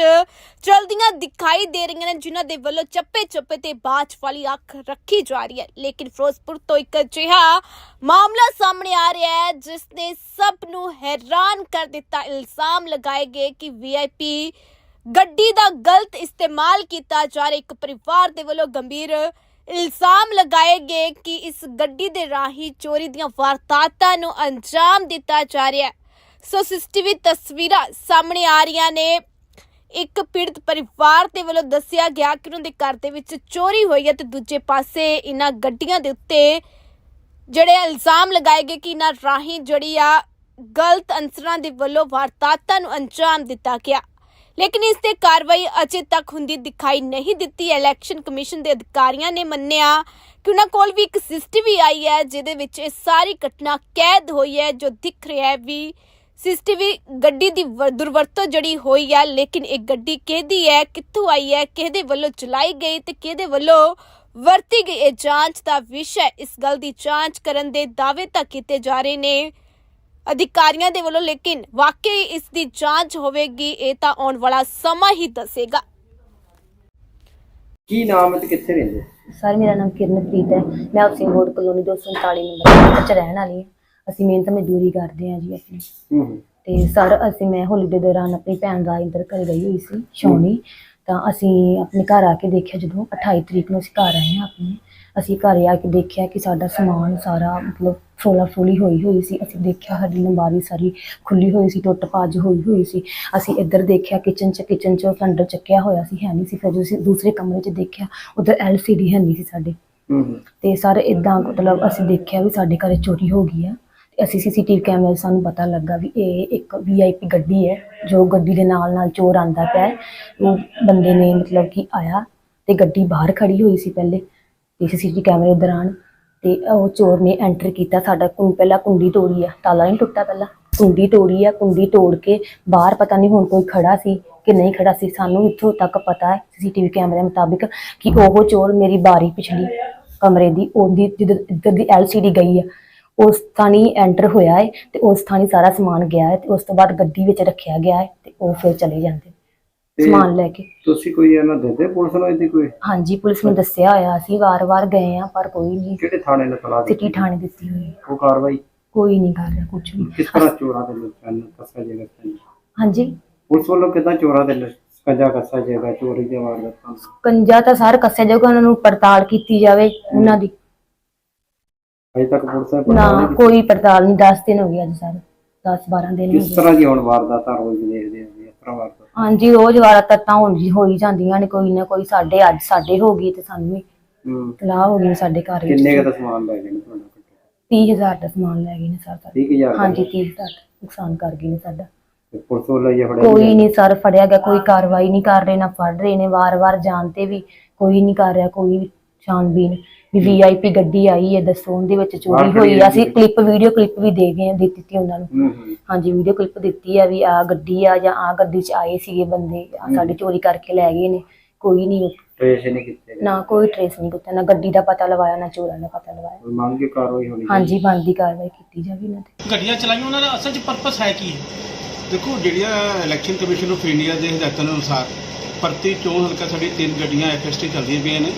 A: ਚਲਦੀਆਂ ਦਿਖਾਈ ਦੇ ਰਹੀਆਂ ਨੇ, ਜਿਨ੍ਹਾਂ ਦੇ ਵੱਲੋਂ ਚੱਪੇ ਚੱਪੇ ਤੇ ਬਾਜ ਵਾਲੀ ਅੱਖ ਰੱਖੀ ਜਾ ਰਹੀ ਹੈ। ਲੇਕਿਨ ਫਿਰੋਜ਼ਪੁਰ ਤੋਂ ਇੱਕ ਅਜਿਹਾ ਮਾਮਲਾ ਸਾਹਮਣੇ ਆ ਰਿਹਾ ਹੈ, ਜਿਸ ਨੇ ਸਭ ਨੂੰ ਹੈਰਾਨ ਕਰ ਦਿੱਤਾ। ਇਲਜ਼ਾਮ ਲਗਾਏ ਗਏ ਕਿ ਵੀਆਈਪੀ ਗੱਡੀ ਦਾ ਗਲਤ ਇਸਤੇਮਾਲ ਕੀਤਾ ਜਾ ਰਿਹਾ ਇੱਕ ਪਰਿਵਾਰ ਦੇ ਵੱਲੋਂ ਗੰਭੀਰ ਇਲਜ਼ਾਮ ਲਗਾਏ ਗਏ ਕਿ ਇਸ ਗੱਡੀ ਦੇ ਰਾਹੀਂ ਚੋਰੀ ਦੀਆਂ ਵਾਰਦਾਤਾਂ ਨੂੰ ਅੰਜਾਮ ਦਿੱਤਾ ਜਾ ਰਿਹਾ ਹੈ। ਸੋ ਸੀਸੀਟੀਵੀ ਤਸਵੀਰਾਂ ਸਾਹਮਣੇ ਆ ਰਹੀਆਂ ਨੇ। ਇੱਕ ਪੀੜਤ ਪਰਿਵਾਰ ਦੇ ਵੱਲੋਂ ਦੱਸਿਆ ਗਿਆ ਕਿ ਉਹਨਾਂ ਦੇ ਘਰ ਦੇ ਵਿੱਚ ਚੋਰੀ ਹੋਈ ਹੈ ਤੇ ਦੂਜੇ ਪਾਸੇ ਇਹਨਾਂ ਗੱਡੀਆਂ ਦੇ ਉੱਤੇ ਜਿਹੜੇ ਇਲਜ਼ਾਮ ਲਗਾਏ ਗਏ ਕਿ ਇਹਨਾਂ ਰਾਹੀਂ ਜਿਹੜੀ ਆ ਗਲਤ ਅਨਸਰਾਂ ਦੇ ਵੱਲੋਂ ਵਾਰਦਾਤਾਂ ਨੂੰ ਅੰਜਾਮ ਦਿੱਤਾ ਗਿਆ। ਲੇਕਿਨ ਇਸ ਤੇ ਕਾਰਵਾਈ ਅਜੇ ਤੱਕ ਹੁੰਦੀ ਦਿਖਾਈ ਨਹੀਂ ਦਿੱਤੀ। ਇਲੈਕਸ਼ਨ ਕਮਿਸ਼ਨ ਦੇ ਅਧਿਕਾਰੀਆਂ ਨੇ ਮੰਨਿਆ ਕਿ ਉਹਨਾਂ ਕੋਲ ਵੀ ਇੱਕ ਸੀਸੀਟੀਵੀ ਆਈ ਹੈ, ਜਿਹਦੇ ਵਿੱਚ ਇਹ ਸਾਰੀ ਘਟਨਾ ਕੈਦ ਹੋਈ ਹੈ, ਜੋ ਦਿਖ ਰਿਹਾ ਹੈ ਵੀ ਸੀਸੀਟੀਵੀ ਗੱਡੀ ਦੀ ਵ- ਦੁਰਵਰਤੋਂ ਜਿਹੜੀ ਹੋਈ ਹੈ, ਲੇਕਿਨ ਇਹ ਗੱਡੀ ਕਿਹਦੀ ਹੈ, ਕਿੱਥੋਂ ਆਈ ਹੈ, ਕਿਹਦੇ ਵੱਲੋਂ ਚਲਾਈ ਗਈ ਤੇ ਕਿਹਦੇ ਵੱਲੋਂ ਵਰਤੀ ਗਈ, ਇਹ ਜਾਂਚ ਦਾ ਵਿਸ਼ਾ ਇਸ ਗੱਲ ਦੀ ਜਾਂਚ ਕਰਨ ਦੇ ਦਾਅਵੇ ਤਾਂ ਕੀਤੇ ਜਾ ਰਹੇ ਨੇ। ਅਧਿਕਾਰੀਆਂ ਦੇ ਵੱਲੋਂ ਲੇਕਿਨ ਵਾਕਈ ਇਸ ਦੀ ਜਾਂਚ ਹੋਵੇਗੀ ਇਹ ਤਾਂ ਆਉਣ ਵਾਲਾ ਸਮਾਂ ਹੀ ਦੱਸੇਗਾ।
B: ਕੀ ਨਾਮ ਹੈ ਤੇ ਕਿੱਥੇ ਰਹਿੰਦੇ?
C: ਸਰ ਮੇਰਾ ਨਾਮ ਕਿਰਨਪ੍ਰੀਤ ਹੈ। ਮੈਂ ਹਾਊਸਿੰਗ ਬੋਰਡ ਕਲੋਨੀ 239 ਨੰਬਰ ਵਿੱਚ ਰਹਿਣ ਵਾਲੀ ਹਾਂ। ਅਸੀਂ ਮਿਹਨਤ ਮਜ਼ਦੂਰੀ ਕਰਦੇ ਹਾਂ ਜੀ ਆਪਣੀ
B: ਹੂੰ ਹੂੰ।
C: ਤੇ ਸਰ ਅਸੀਂ ਮੈਂ ਹੋਲੀ ਦੇ ਦੌਰਾਨ ਆਪਣੀ ਭੈਣ ਦਾ ਇੰਦਰ ਘਰ ਗਈ ਹੋਈ ਸੀ ਸ਼ੌਣੀ ਤਾਂ ਅਸੀਂ ਆਪਣੇ ਘਰ ਆ ਕੇ ਦੇਖਿਆ ਜਦੋਂ 28 ਤਰੀਕ ਨੂੰ ਅਸੀਂ ਘਰ ਆਏ ਹਾਂ ਆਪਣੇ। ਅਸੀਂ ਘਰ ਆ ਕੇ ਦੇਖਿਆ ਕਿ ਸਾਡਾ ਸਮਾਨ ਸਾਰਾ ਮਤਲਬ ਫੋਲਾ ਫੋਲੀ ਹੋਈ ਹੋਈ ਸੀ। ਅਸੀਂ ਦੇਖਿਆ ਸਾਡੀ ਲੰਬਾਰੀ ਸਾਰੀ ਖੁੱਲੀ ਹੋਈ ਸੀ ਟੁੱਟ ਭੱਜ ਹੋਈ ਹੋਈ ਸੀ। ਅਸੀਂ ਇੱਧਰ ਦੇਖਿਆ ਕਿਚਨ ਚ ਕਿਚਨ ਚ ਸਿਲੰਡਰ ਚੱਕਿਆ ਹੋਇਆ ਸੀ ਹੈ ਨਹੀਂ ਸੀ। ਫਿਰ ਅਸੀਂ ਦੂਸਰੇ ਕਮਰੇ ਚ ਦੇਖਿਆ ਉਧਰ ਐਲਸੀਡੀ ਹੈ ਨਹੀਂ ਸੀ ਸਾਡੇ। ਤੇ ਸਰ ਇਦਾਂ ਮਤਲਬ ਅਸੀਂ ਦੇਖਿਆ ਵੀ ਸਾਡੇ ਘਰੇ ਚੋਰੀ ਹੋ ਗਈ ਆ। ਤੇ ਅਸੀਂ ਸੀਸੀਟੀਵੀ ਕੈਮਰੇ ਸਾਨੂੰ ਪਤਾ ਲੱਗਾ ਵੀ ਇਹ ਇੱਕ ਵੀਆਈਪੀ ਗੱਡੀ ਹੈ ਜੋ ਗੱਡੀ ਦੇ ਨਾਲ ਨਾਲ ਚੋਰ ਆਂਦਾ ਪਿਆ। ਉਹ ਬੰਦੇ ਨੇ ਮਤਲਬ ਕਿ ਆਇਆ ਤੇ ਗੱਡੀ ਬਾਹਰ ਖੜੀ ਹੋਈ ਸੀ ਪਹਿਲੇ। ਤੇ ਸੀਸੀਟੀਵੀ ਕੈਮਰੇ ਦੌਰਾਨ ਤੇ ਉਹ ਚੋਰ ਨੇ ਐਂਟਰ ਕੀਤਾ ਸਾਡਾ ਕੁੰ, ਪਹਿਲਾਂ ਕੁੰਡੀ ਤੋੜੀ ਆ, ਤਾਲਾ ਨਹੀਂ ਟੁੱਟਾ ਪਹਿਲਾਂ। ਕੁੰਡੀ ਤੋੜੀ ਆ, ਕੁੰਡੀ ਤੋੜ ਕੇ ਬਾਹਰ ਪਤਾ ਨਹੀਂ ਹੁਣ ਕੋਈ ਖੜਾ ਸੀ ਕਿ ਨਹੀਂ ਖੜਾ ਸੀ, ਸਾਨੂੰ ਇੱਥੋਂ ਤੱਕ ਪਤਾ ਹੈ ਸੀਸੀਟੀਵੀ ਕੈਮਰੇ ਮੁਤਾਬਿਕ ਕਿ ਉਹ ਚੋਰ ਮੇਰੀ ਬਾਰੀ ਪਿਛਲੀ ਕਮਰੇ ਦੀ, ਉਹਦੀ ਜਿੱਧਰ ਇੱਧਰ ਦੀ ਐਲਸੀਡੀ ਗਈ ਆ। ਉਸ ਥਾਣੀ ਐਂਟਰ ਹੋਇਆ ਹੈ ਤੇ ਉਸ ਥਾਣੀ ਸਾਰਾ ਸਮਾਨ ਗਿਆ ਹੈ ਤੇ ਉਸ ਤੋਂ ਬਾਅਦ ਗੱਡੀ ਵਿੱਚ ਰੱਖਿਆ ਗਿਆ ਹੈ ਤੇ ਉਹ ਫਿਰ ਚਲੇ ਜਾਂਦੇ
B: ਤੇ
C: ਸਮਾਨ ਲੈ ਕੇ।
B: ਤੁਸੀਂ ਕੋਈ ਇਹਨਾਂ ਦਿੰਦੇ ਪੁਲਿਸ ਨੂੰ ਇਹਦੀ ਕੋਈ?
C: ਹਾਂਜੀ ਪੁਲਿਸ ਨੂੰ ਦੱਸਿਆ ਹੋਇਆ ਸੀ ਵਾਰ-ਵਾਰ ਗਏ ਆ ਪਰ ਕੋਈ ਨਹੀਂ।
B: ਕਿਹੜੇ ਥਾਣੇ ਨੇ ਤਲਾ
C: ਸਿਟੀ
B: ਦਿੱਤੀ?
C: ਥਾਣੇ ਦਿੱਤੀ ਹੋਈ ਹੈ।
B: ਉਹ ਕਾਰਵਾਈ?
C: ਕੋਈ ਨਹੀਂ ਕਰ ਰਿਹਾ ਕੁਝ ਵੀ।
B: ਕਿਸ ਤਰ੍ਹਾਂ ਚੋਰਾਂ ਦੇ ਲੋਕਾਂ ਨੂੰ ਕੱਸਾ ਜਾਏਗਾ
C: ਹਾਂਜੀ।
B: ਪੁਲਿਸ ਵੱਲੋਂ ਕਿਦਾਂ ਚੋਰਾਂ ਦੇ ਸਕੰਜਾ ਕੱਸਾ ਜਾਏਗਾ ਚੋਰੀ ਦੇ ਵਾਰਦਾਤਾਂ ਨੂੰ?
C: ਕੰਜਾ ਤਾਂ ਸਾਰ ਕੱਸਿਆ ਜਾਊਗਾ ਉਹਨਾਂ ਨੂੰ ਪੜਤਾਲ ਕੀਤੀ ਜਾਵੇ ਉਹਨਾਂ ਦੀ।
B: ਅਜੇ ਤੱਕ ਪੁਲਿਸ ਨੇ
C: ਨਾ
B: ਨਹੀਂ
C: ਕੋਈ ਪੜਤਾਲ ਨਹੀਂ 10 ਦਿਨ ਹੋ ਗਏ ਅੱਜ ਸਰ। 10 12 ਦਿਨ ਹੋ
B: ਕਿਸ
C: ਗਏ।
B: ਤਰ੍ਹਾਂ ਦੀ ਹੁਣ ਵਾਰਦਾਤਾਂ ਰੋਜ਼ ਦੇਖਦੇ ਆ ਇਸ ਤਰ੍ਹਾਂ ਵਾਰਦਾਤ
C: ਹਾਂਜੀ ਰੋਜ਼ ਵਾਰਦਾਤਾਂ ਹੁਣ ਜੀ ਹੋਈ ਜਾਂਦੀਆਂ ਨੇ ਕੋਈ ਨਾ ਕੋਈ ਸਾਡੇ ਅੱਜ ਸਾਡੇ ਹੋ ਗਈ ਤੇ ਸਾਨੂੰ ਵੀ
B: ਹੂੰ।
C: ਤਲਾਹ ਹੋ ਗਈ ਸਾਡੇ ਘਰ ਵਿੱਚ।
B: ਕਿੰਨੇ ਕੁ ਦਾ ਸਮਾਨ ਲੈ ਗਏ ਨੇ ਤੁਹਾਡਾ
C: 30000 ਦਾ ਸਮਾਨ ਲੈ ਗਏ ਨੇ ਸਰ ਸਾਡੇ।
B: 30000 ਦਾ?
C: ਹਾਂਜੀ 30000 ਦਾ ਨੁਕਸਾਨ ਕਰ ਗਏ ਨੇ ਸਾਡਾ।
B: ਤੇ ਪੁਲਿਸ ਵੱਲੋਂ ਇਹ ਫੜਿਆ
C: ਕੋਈ ਨਹੀਂ ਸਰ ਫੜਿਆ ਗਿਆ ਕੋਈ ਕਾਰਵਾਈ ਨਹੀਂ ਕਰ ਰਹੇ ਨਾ ਫੜ ਰਹੇ ਨੇ ਵਾਰ-ਵਾਰ ਜਾਣ ਤੇ ਵੀ ਕੋਈ ਨਹੀਂ ਕਰ ਰਿਹਾ ਕੋਈ ਛਾਣਬੀਨ ਵੀ ਵੀਆਈਪੀ ਗੱਡੀ ਆਈ ਹੈ ਦੱਸੋ ਉਹਦੇ ਵਿੱਚ ਚੋਰੀ ਹੋਈ ਆ। ਅਸੀਂ। ਕਲਿੱਪ ਵੀਡੀਓ ਕਲਿੱਪ ਵੀ ਦੇ ਗਏ ਆ ਦੇ ਦਿੱਤੀ ਉਹਨਾਂ ਨੂੰ।
B: ਹੂੰ ਹੂੰ।
C: ਹਾਂਜੀ ਵੀਡੀਓ ਕਲਿੱਪ ਦਿੱਤੀ ਆ ਵੀ ਆ ਗੱਡੀ ਆ ਜਾਂ ਆ ਗੱਡੀ 'ਚ ਆਏ ਸੀਗੇ ਬੰਦੇ। ਆਹ ਸਾਡੀ ਚੋਰੀ ਕਰਕੇ ਲੈ ਗਏ ਨੇ। ਕੋਈ ਨਹੀਂ
B: ਟ੍ਰੇਸ ਨਹੀਂ ਕੀਤੇ ਗਏ।
C: ਨਾ ਕੋਈ ਟ੍ਰੇਸ ਨਹੀਂ ਕੀਤਾ। ਨਾ ਗੱਡੀ ਦਾ ਪਤਾ ਲਵਾਇਆ ਨਾ ਚੋਰਾਂ ਦਾ ਪਤਾ ਲਵਾਇਆ।
B: ਕੋਈ ਮੰਗ ਦੀ ਕਾਰਵਾਈ ਹੋਣੀ
C: ਹਾਂਜੀ ਬਣਦੀ ਕਾਰਵਾਈ ਕੀਤੀ ਜਾਵੇ ਇਹਨਾਂ ਤੇ।
D: ਗੱਡੀਆਂ ਚਲਾਈਆਂ ਉਹਨਾਂ ਦਾ ਅਸਲ 'ਚ ਪਰਪਸ ਹੈ ਕੀ ਹੈ?
E: ਦੇਖੋ ਜਿਹੜੀਆਂ ਇਲੈਕਸ਼ਨ ਕਮਿਸ਼ਨ ਆਫ ਇੰਡੀਆ ਦੇ ਹਦਾਇਤਾਂ ਦੇ ਅਨੁਸਾਰ ਪ੍ਰਤੀ ਚੋਣ ਹਲਕਾ ਸਾਡੀ ਤਿੰਨ ਗੱਡੀਆਂ ਐਫਐਸਟੀ ਚੱਲਦੀਆਂ ਪਈਆਂ ਨੇ।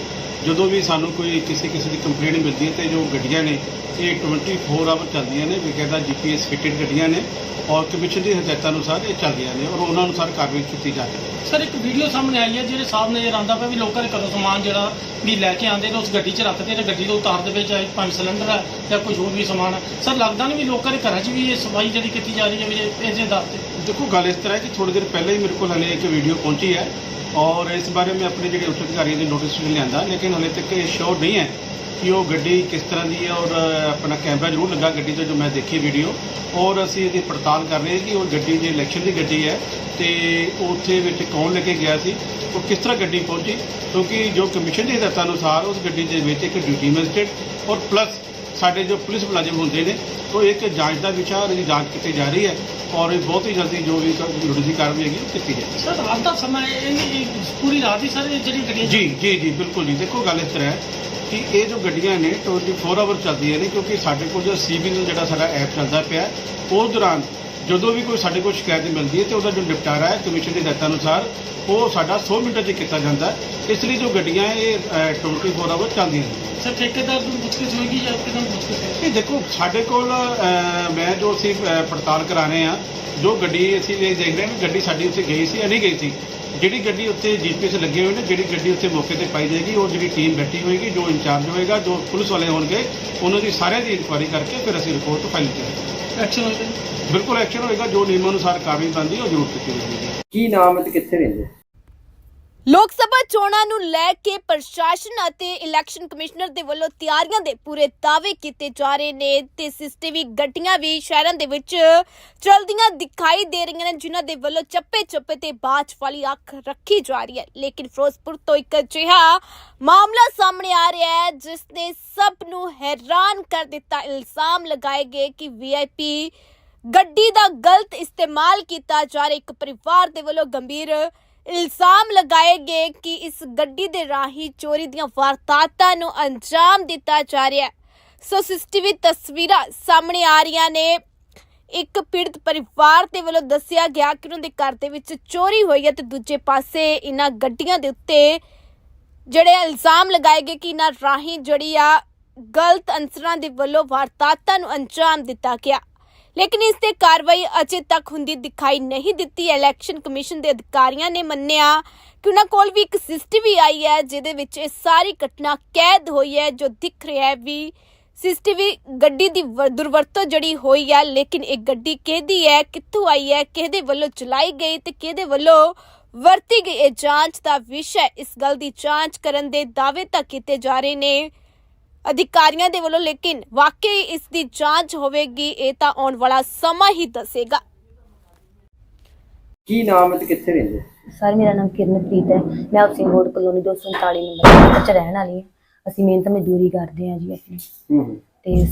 E: ਜਦੋਂ ਵੀ ਸਾਨੂੰ ਕੋਈ ਕਿਸੇ ਕਿਸੇ ਦੀ ਕੰਪਲੇਂਟ ਮਿਲਦੀ ਹੈ ਤੇ ਜੋ ਗੱਡੀਆਂ ਨੇ, ਇਹ 24 ਆਵਰ ਚੱਲਦੀਆਂ ਨੇ ਬਕਾਇਦਾ ਜੀਪੀਐਸ ਫਿਟਡ ਗੱਡੀਆਂ ਨੇ ਔਰ ਕਮਿਸ਼ਨ ਦੀ ਹਦਾਇਤਾਂ ਅਨੁਸਾਰ ਇਹ ਚੱਲਦੀਆਂ ਨੇ ਔਰ ਉਹਨਾਂ ਅਨੁਸਾਰ ਕਾਰਵਾਈ ਕੀਤੀ ਜਾ ਰਹੀ ਹੈ।
D: ਸਰ, ਇੱਕ ਵੀਡੀਓ ਸਾਹਮਣੇ ਆਈ ਹੈ, ਜਿਹੜੇ ਸਾਹਬ ਨਜ਼ਰ ਆਉਂਦਾ ਪਿਆ ਵੀ ਲੋਕਾਂ ਦੇ ਘਰੋਂ ਸਮਾਨ ਜਿਹੜਾ ਵੀ ਲੈ ਕੇ ਆਉਂਦੇ ਨੇ, ਉਸ ਗੱਡੀ 'ਚ ਰੱਖਦੇ ਤੇ ਗੱਡੀ ਤੋਂ ਉਤਾਰ ਦੇ ਵਿੱਚ, ਚਾਹੇ ਪੰਜ ਸਿਲੰਡਰ ਹੈ ਜਾਂ ਕੁਝ ਹੋਰ ਵੀ ਸਮਾਨ ਹੈ। ਸਰ, ਲੱਗਦਾ ਨਹੀਂ ਵੀ ਲੋਕਾਂ ਦੇ ਘਰਾਂ 'ਚ ਵੀ ਇਹ ਸਫ਼ਾਈ ਜਿਹੜੀ ਕੀਤੀ ਜਾ ਰਹੀ ਹੈ, ਵੀ ਇਹ- ਇਹਦੇ ਆਧਾਰ ਤੇ?
E: ਦੇਖੋ, ਗੱਲ ਇਸ ਤਰ੍ਹਾਂ ਹੈ ਕਿ ਥੋੜੀ ਦੇਰ ਪਹਿਲਾਂ ਹੀ ਮੇਰੇ ਕੋਲ ਹਲੇ ਇੱਕ ਵੀਡੀਓ ਪਹੁੰਚੀ ਹੈ ਔਰ ਇਸ ਬਾਰੇ ਮੈਂ ਆਪਣੇ ਜਿਹੜੇ ਉੱਚ ਅਧਿਕਾਰੀਆਂ ਦੇ ਨੋਟਿਸ ਵਿੱਚ ਲਿਆਂਦਾ, ਲੇਕਿਨ ਹਲੇ ਤੱਕ ਇਹ ਸ਼ੋਰ ਨਹੀਂ ਹੈ ਕਿ ਉਹ ਗੱਡੀ ਕਿਸ ਤਰ੍ਹਾਂ ਦੀ ਹੈ ਔਰ ਆਪਣਾ ਕੈਮਰਾ ਜ਼ਰੂਰ ਲੱਗਾ ਗੱਡੀ ਤੇ ਜੋ ਮੈਂ ਦੇਖੀ ਵੀਡੀਓ। ਔਰ ਅਸੀਂ ਇਹਦੀ ਪੜਤਾਲ ਕਰ ਰਹੇ ਹਾਂ ਕਿ ਉਹ ਗੱਡੀ ਜੇ ਇਲੈਕਸ਼ਨ ਦੀ ਗੱਡੀ ਹੈ ਤੇ ਉੱਥੇ ਵਿੱਚ ਕੌਣ ਲੈ ਕੇ ਗਿਆ ਸੀ, ਉਹ ਕਿਸ ਤਰ੍ਹਾਂ ਗੱਡੀ ਪਹੁੰਚੀ, ਕਿਉਂਕਿ ਜੋ ਕਮਿਸ਼ਨ ਦੇ ਹਦਾਇਤਾਂ ਅਨੁਸਾਰ ਉਸ ਗੱਡੀ ਦੇ ਵਿੱਚ ਇੱਕ ਡਿਊਟੀ ਮੈਜਿਸਟ੍ਰੇਟ ਔਰ ਪਲੱਸ ਸਾਡੇ ਜੋ ਪੁਲਿਸ ਮੁਲਾਜ਼ਮ ਹੁੰਦੇ ਨੇ ਉਹ ਇੱਕ ਜਾਂਚ ਦਾ ਵਿਸ਼ਾ ਇਹਦੀ ਜਾਂਚ ਕੀਤੀ ਜਾ ਰਹੀ ਹੈ ਔਰ ਇਹ ਬਹੁਤ ਹੀ ਜਲਦੀ ਜੋ ਵੀ ਜੁਡੀਸ਼ੀ ਕਾਰਵਾਈ ਹੈਗੀ ਉਹ ਕੀਤੀ ਜਾਏਗੀ।
D: ਸਰ ਰਾਤ ਦਾ ਸਮਾਂ ਇਹ ਪੂਰੀ ਰਾਤ ਹੀ ਸਰ ਇਹ ਜਿਹੜੀ ਗੱਡੀਆਂ
E: ਜੀ ਜੀ ਜੀ ਬਿਲਕੁਲ ਜੀ। ਦੇਖੋ ਗੱਲ ਇਸ ਤਰ੍ਹਾਂ ਹੈ ਕਿ ਇਹ ਜੋ ਗੱਡੀਆਂ ਨੇ 24 ਆਵਰ ਚੱਲਦੀਆਂ ਨੇ ਕਿਉਂਕਿ ਸਾਡੇ ਕੋਲ ਜੋ ਸੀਬੀਐਲ ਜਿਹੜਾ ਸਾਡਾ ਐਪ ਚੱਲਦਾ ਪਿਆ ਉਸ ਦੌਰਾਨ ਜਦੋਂ ਵੀ ਕੋਈ ਸਾਡੇ ਕੋਲ ਸ਼ਿਕਾਇਤ ਮਿਲਦੀ ਹੈ ਤੇ ਉਹਦਾ ਜੋ ਨਿਪਟਾਰਾ ਹੈ ਕਮਿਸ਼ਨ ਦੇ ਹਦਾਇਤਾਂ ਅਨੁਸਾਰ ਉਹ ਸਾਡਾ 100 ਮਿੰਟਾਂ 'ਚ ਕੀਤਾ ਜਾਂਦਾ ਇਸ ਲਈ ਜੋ ਗੱਡੀਆਂ ਇਹ ਅ, 24 ਆਵਰ ਚੱਲਦੀਆਂ ਨੇ।
D: ਸਰ ਠੇਕੇਦਾਰ ਨੂੰ ਪੁੱਛਗਿੱਛ ਹੋਏਗੀ ਜਾਂ ਪੁੱਛਗਿੱਛ ਹੋਏਗੀ?
E: ਇਹ ਦੇਖੋ ਸਾਡੇ ਕੋਲ ਮੈਂ ਜੋ ਅਸੀਂ ਪੜਤਾਲ ਕਰਾ ਰਹੇ ਹਾਂ ਜੋ ਗੱਡੀ ਅਸੀਂ ਇਹ ਦੇਖ ਰਹੇ ਹਾਂ ਵੀ ਗੱਡੀ ਸਾਡੀ ਉੱਥੇ ਗਈ ਸੀ ਜਾਂ ਨਹੀਂ ਗਈ ਸੀ ਜਿਹੜੀ ਗੱਡੀ ਉੱਤੇ ਜੀਪੀਐਸ ਲੱਗੇ ਹੋਏ ਨੇ ਜਿਹੜੀ ਗੱਡੀ ਉੱਤੇ ਮੌਕੇ ਤੇ ਪਾਈ ਜਾਏਗੀ ਉਹ ਜਿਹੜੀ ਟੀਮ ਬੈਠੀ ਹੋਏਗੀ ਜੋ ਇੰਚਾਰਜ ਹੋਏਗਾ ਜੋ ਪੁਲਿਸ ਵਾਲੇ ਹੋਣਗੇ ਉਹਨਾਂ ਦੀ ਸਾਰਿਆਂ ਦੀ ਇਨਕੁਆਇਰੀ ਕਰਕੇ ਫਿਰ ਅਸੀਂ ਰਿਪੋਰਟ ਫਾਈਲ ਕਰਾਂਗੇ
D: ਐਕਸ਼ਨ ਹੋਏਗਾ?
E: ਬਿਲਕੁਲ ਐਕਸ਼ਨ ਹੋਏਗਾ ਜੋ ਨਿਯਮਾਂ ਅਨੁਸਾਰ ਕਾਰਵਾਈ ਬਣਦੀ ਉਹ ਜ਼ਰੂਰ ਕੀਤੀ ਜਾਏਗੀ
B: ਕੀ ਨਾਮ ਹੈ ਤੇ ਕਿੱਥੇ ਰਹਿੰਦੇ
A: ਲੋਕ ਸਭਾ ਚੋਣਾਂ ਨੂੰ ਲੈ ਕੇ ਪ੍ਰਸ਼ਾਸਨ ਅਤੇ ਇਲੈਕਸ਼ਨ ਕਮਿਸ਼ਨਰ ਦੇ ਵੱਲੋਂ ਤਿਆਰੀਆਂ ਦੇ ਪੂਰੇ ਦਾਅਵੇ ਕੀਤੇ ਜਾ ਰਹੇ ਨੇ ਤੇ ਸੀਸੀਟੀਵੀ ਗੱਡੀਆਂ ਵੀ ਸ਼ਹਿਰਾਂ ਦੇ ਵਿੱਚ ਚਲਦੀਆਂ ਦਿਖਾਈ ਦੇ ਰਹੀਆਂ ਨੇ, ਜਿਨ੍ਹਾਂ ਦੇ ਵੱਲੋਂ ਚੱਪੇ ਚੱਪੇ ਤੇ ਬਾਜ ਵਾਲੀ ਅੱਖ ਰੱਖੀ ਜਾ ਰਹੀ ਹੈ। ਲੇਕਿਨ ਫਿਰੋਜ਼ਪੁਰ ਤੋਂ ਇੱਕ ਅਜਿਹਾ ਮਾਮਲਾ ਸਾਹਮਣੇ ਆ ਰਿਹਾ ਹੈ, ਜਿਸ ਨੇ ਸਭ ਨੂੰ ਹੈਰਾਨ ਕਰ ਦਿੱਤਾ। ਇਲਜ਼ਾਮ ਲਗਾਏ ਗਏ ਕਿ ਵੀਆਈਪੀ ਗੱਡੀ ਦਾ ਗਲਤ ਇਸਤੇਮਾਲ ਕੀਤਾ ਜਾ ਰਿਹਾ ਇੱਕ ਪਰਿਵਾਰ ਦੇ ਵੱਲੋਂ ਗੰਭੀਰ ਇਲਜ਼ਾਮ ਲਗਾਏ ਗਏ ਕਿ ਇਸ ਗੱਡੀ ਦੇ ਰਾਹੀਂ ਚੋਰੀ ਦੀਆਂ ਵਾਰਦਾਤਾਂ ਨੂੰ ਅੰਜਾਮ ਦਿੱਤਾ ਜਾ ਰਿਹਾ ਹੈ। ਸੋ ਸੀਸੀਟੀਵੀ ਤਸਵੀਰਾਂ ਸਾਹਮਣੇ ਆ ਰਹੀਆਂ ਨੇ। ਇੱਕ ਪੀੜਤ ਪਰਿਵਾਰ ਦੇ ਵੱਲੋਂ ਦੱਸਿਆ ਗਿਆ ਕਿ ਉਹਨਾਂ ਦੇ ਘਰ ਦੇ ਵਿੱਚ ਚੋਰੀ ਹੋਈ ਹੈ ਤੇ ਦੂਜੇ ਪਾਸੇ ਇਹਨਾਂ ਗੱਡੀਆਂ ਦੇ ਉੱਤੇ ਜਿਹੜੇ ਇਲਜ਼ਾਮ ਲਗਾਏ ਗਏ ਕਿ ਇਹਨਾਂ ਰਾਹੀਂ ਜਿਹੜੀ ਆ ਗਲਤ ਅਨਸਰਾਂ ਦੇ ਵੱਲੋਂ ਵਾਰਦਾਤਾਂ ਨੂੰ ਅੰਜਾਮ ਦਿੱਤਾ ਗਿਆ। ਲੇਕਿਨ ਇਸ ਤੇ ਕਾਰਵਾਈ ਅਜੇ ਤੱਕ ਹੁੰਦੀ ਦਿਖਾਈ ਨਹੀਂ ਦਿੱਤੀ। ਇਲੈਕਸ਼ਨ ਕਮਿਸ਼ਨ ਦੇ ਅਧਿਕਾਰੀਆਂ ਨੇ ਮੰਨਿਆ ਕਿ ਉਹਨਾਂ ਕੋਲ ਵੀ ਇੱਕ ਸੀਸੀਟੀਵੀ ਆਈ ਹੈ, ਜਿਹਦੇ ਵਿੱਚ ਇਹ ਸਾਰੀ ਘਟਨਾ ਕੈਦ ਹੋਈ ਹੈ, ਜੋ ਦਿਖ ਰਿਹਾ ਹੈ ਵੀ ਸੀਸੀਟੀਵੀ ਗੱਡੀ ਦੀ ਦੁਰਵਰਤੋਂ ਜਿਹੜੀ ਹੋਈ ਹੈ, ਲੇਕਿਨ ਇਹ ਗੱਡੀ ਕਿਹਦੀ ਹੈ, ਕਿੱਥੋਂ ਆਈ ਹੈ, ਕਿਹਦੇ ਵੱਲੋਂ ਚਲਾਈ ਗਈ ਤੇ ਕਿਹਦੇ ਵੱਲੋਂ ਵਰਤੀ ਗਈ ਇਹ ਜਾਂਚ ਦਾ ਵਿਸ਼ਾ ਇਸ ਗੱਲ ਦੀ ਜਾਂਚ ਕਰਨ ਦੇ ਦਾਅਵੇ ਤਾਂ ਕੀਤੇ ਜਾ ਰਹੇ ਨੇ। ਅਧਿਕਾਰੀਆਂ ਦੇ ਵੱਲੋਂ ਲੇਕਿਨ ਵਾਕਈ ਇਸ ਦੀ ਜਾਂਚ ਹੋਵੇਗੀ ਇਹ ਤਾਂ ਆਉਣ ਵਾਲਾ ਸਮਾਂ ਹੀ ਦੱਸੇਗਾ।
B: ਕੀ ਨਾਮ ਹੈ ਤੇ ਕਿੱਥੇ ਰਹਿੰਦੇ
C: ਸਰ ਮੇਰਾ ਨਾਮ ਕਿਰਨਪ੍ਰੀਤ ਹੈ। ਮੈਂ ਹਾਊਸਿੰਗ ਬੋਰਡ ਕਲੋਨੀ 239 ਨੰਬਰ ਵਿੱਚ ਰਹਿਣ ਵਾਲੀ ਹਾਂ। ਅਸੀਂ ਮਿਹਨਤ ਮਜ਼ਦੂਰੀ ਕਰਦੇ ਹਾਂ ਜੀ ਆਪਣੀ।
B: ਹੂੰ ਹੂੰ।
C: ਤੇ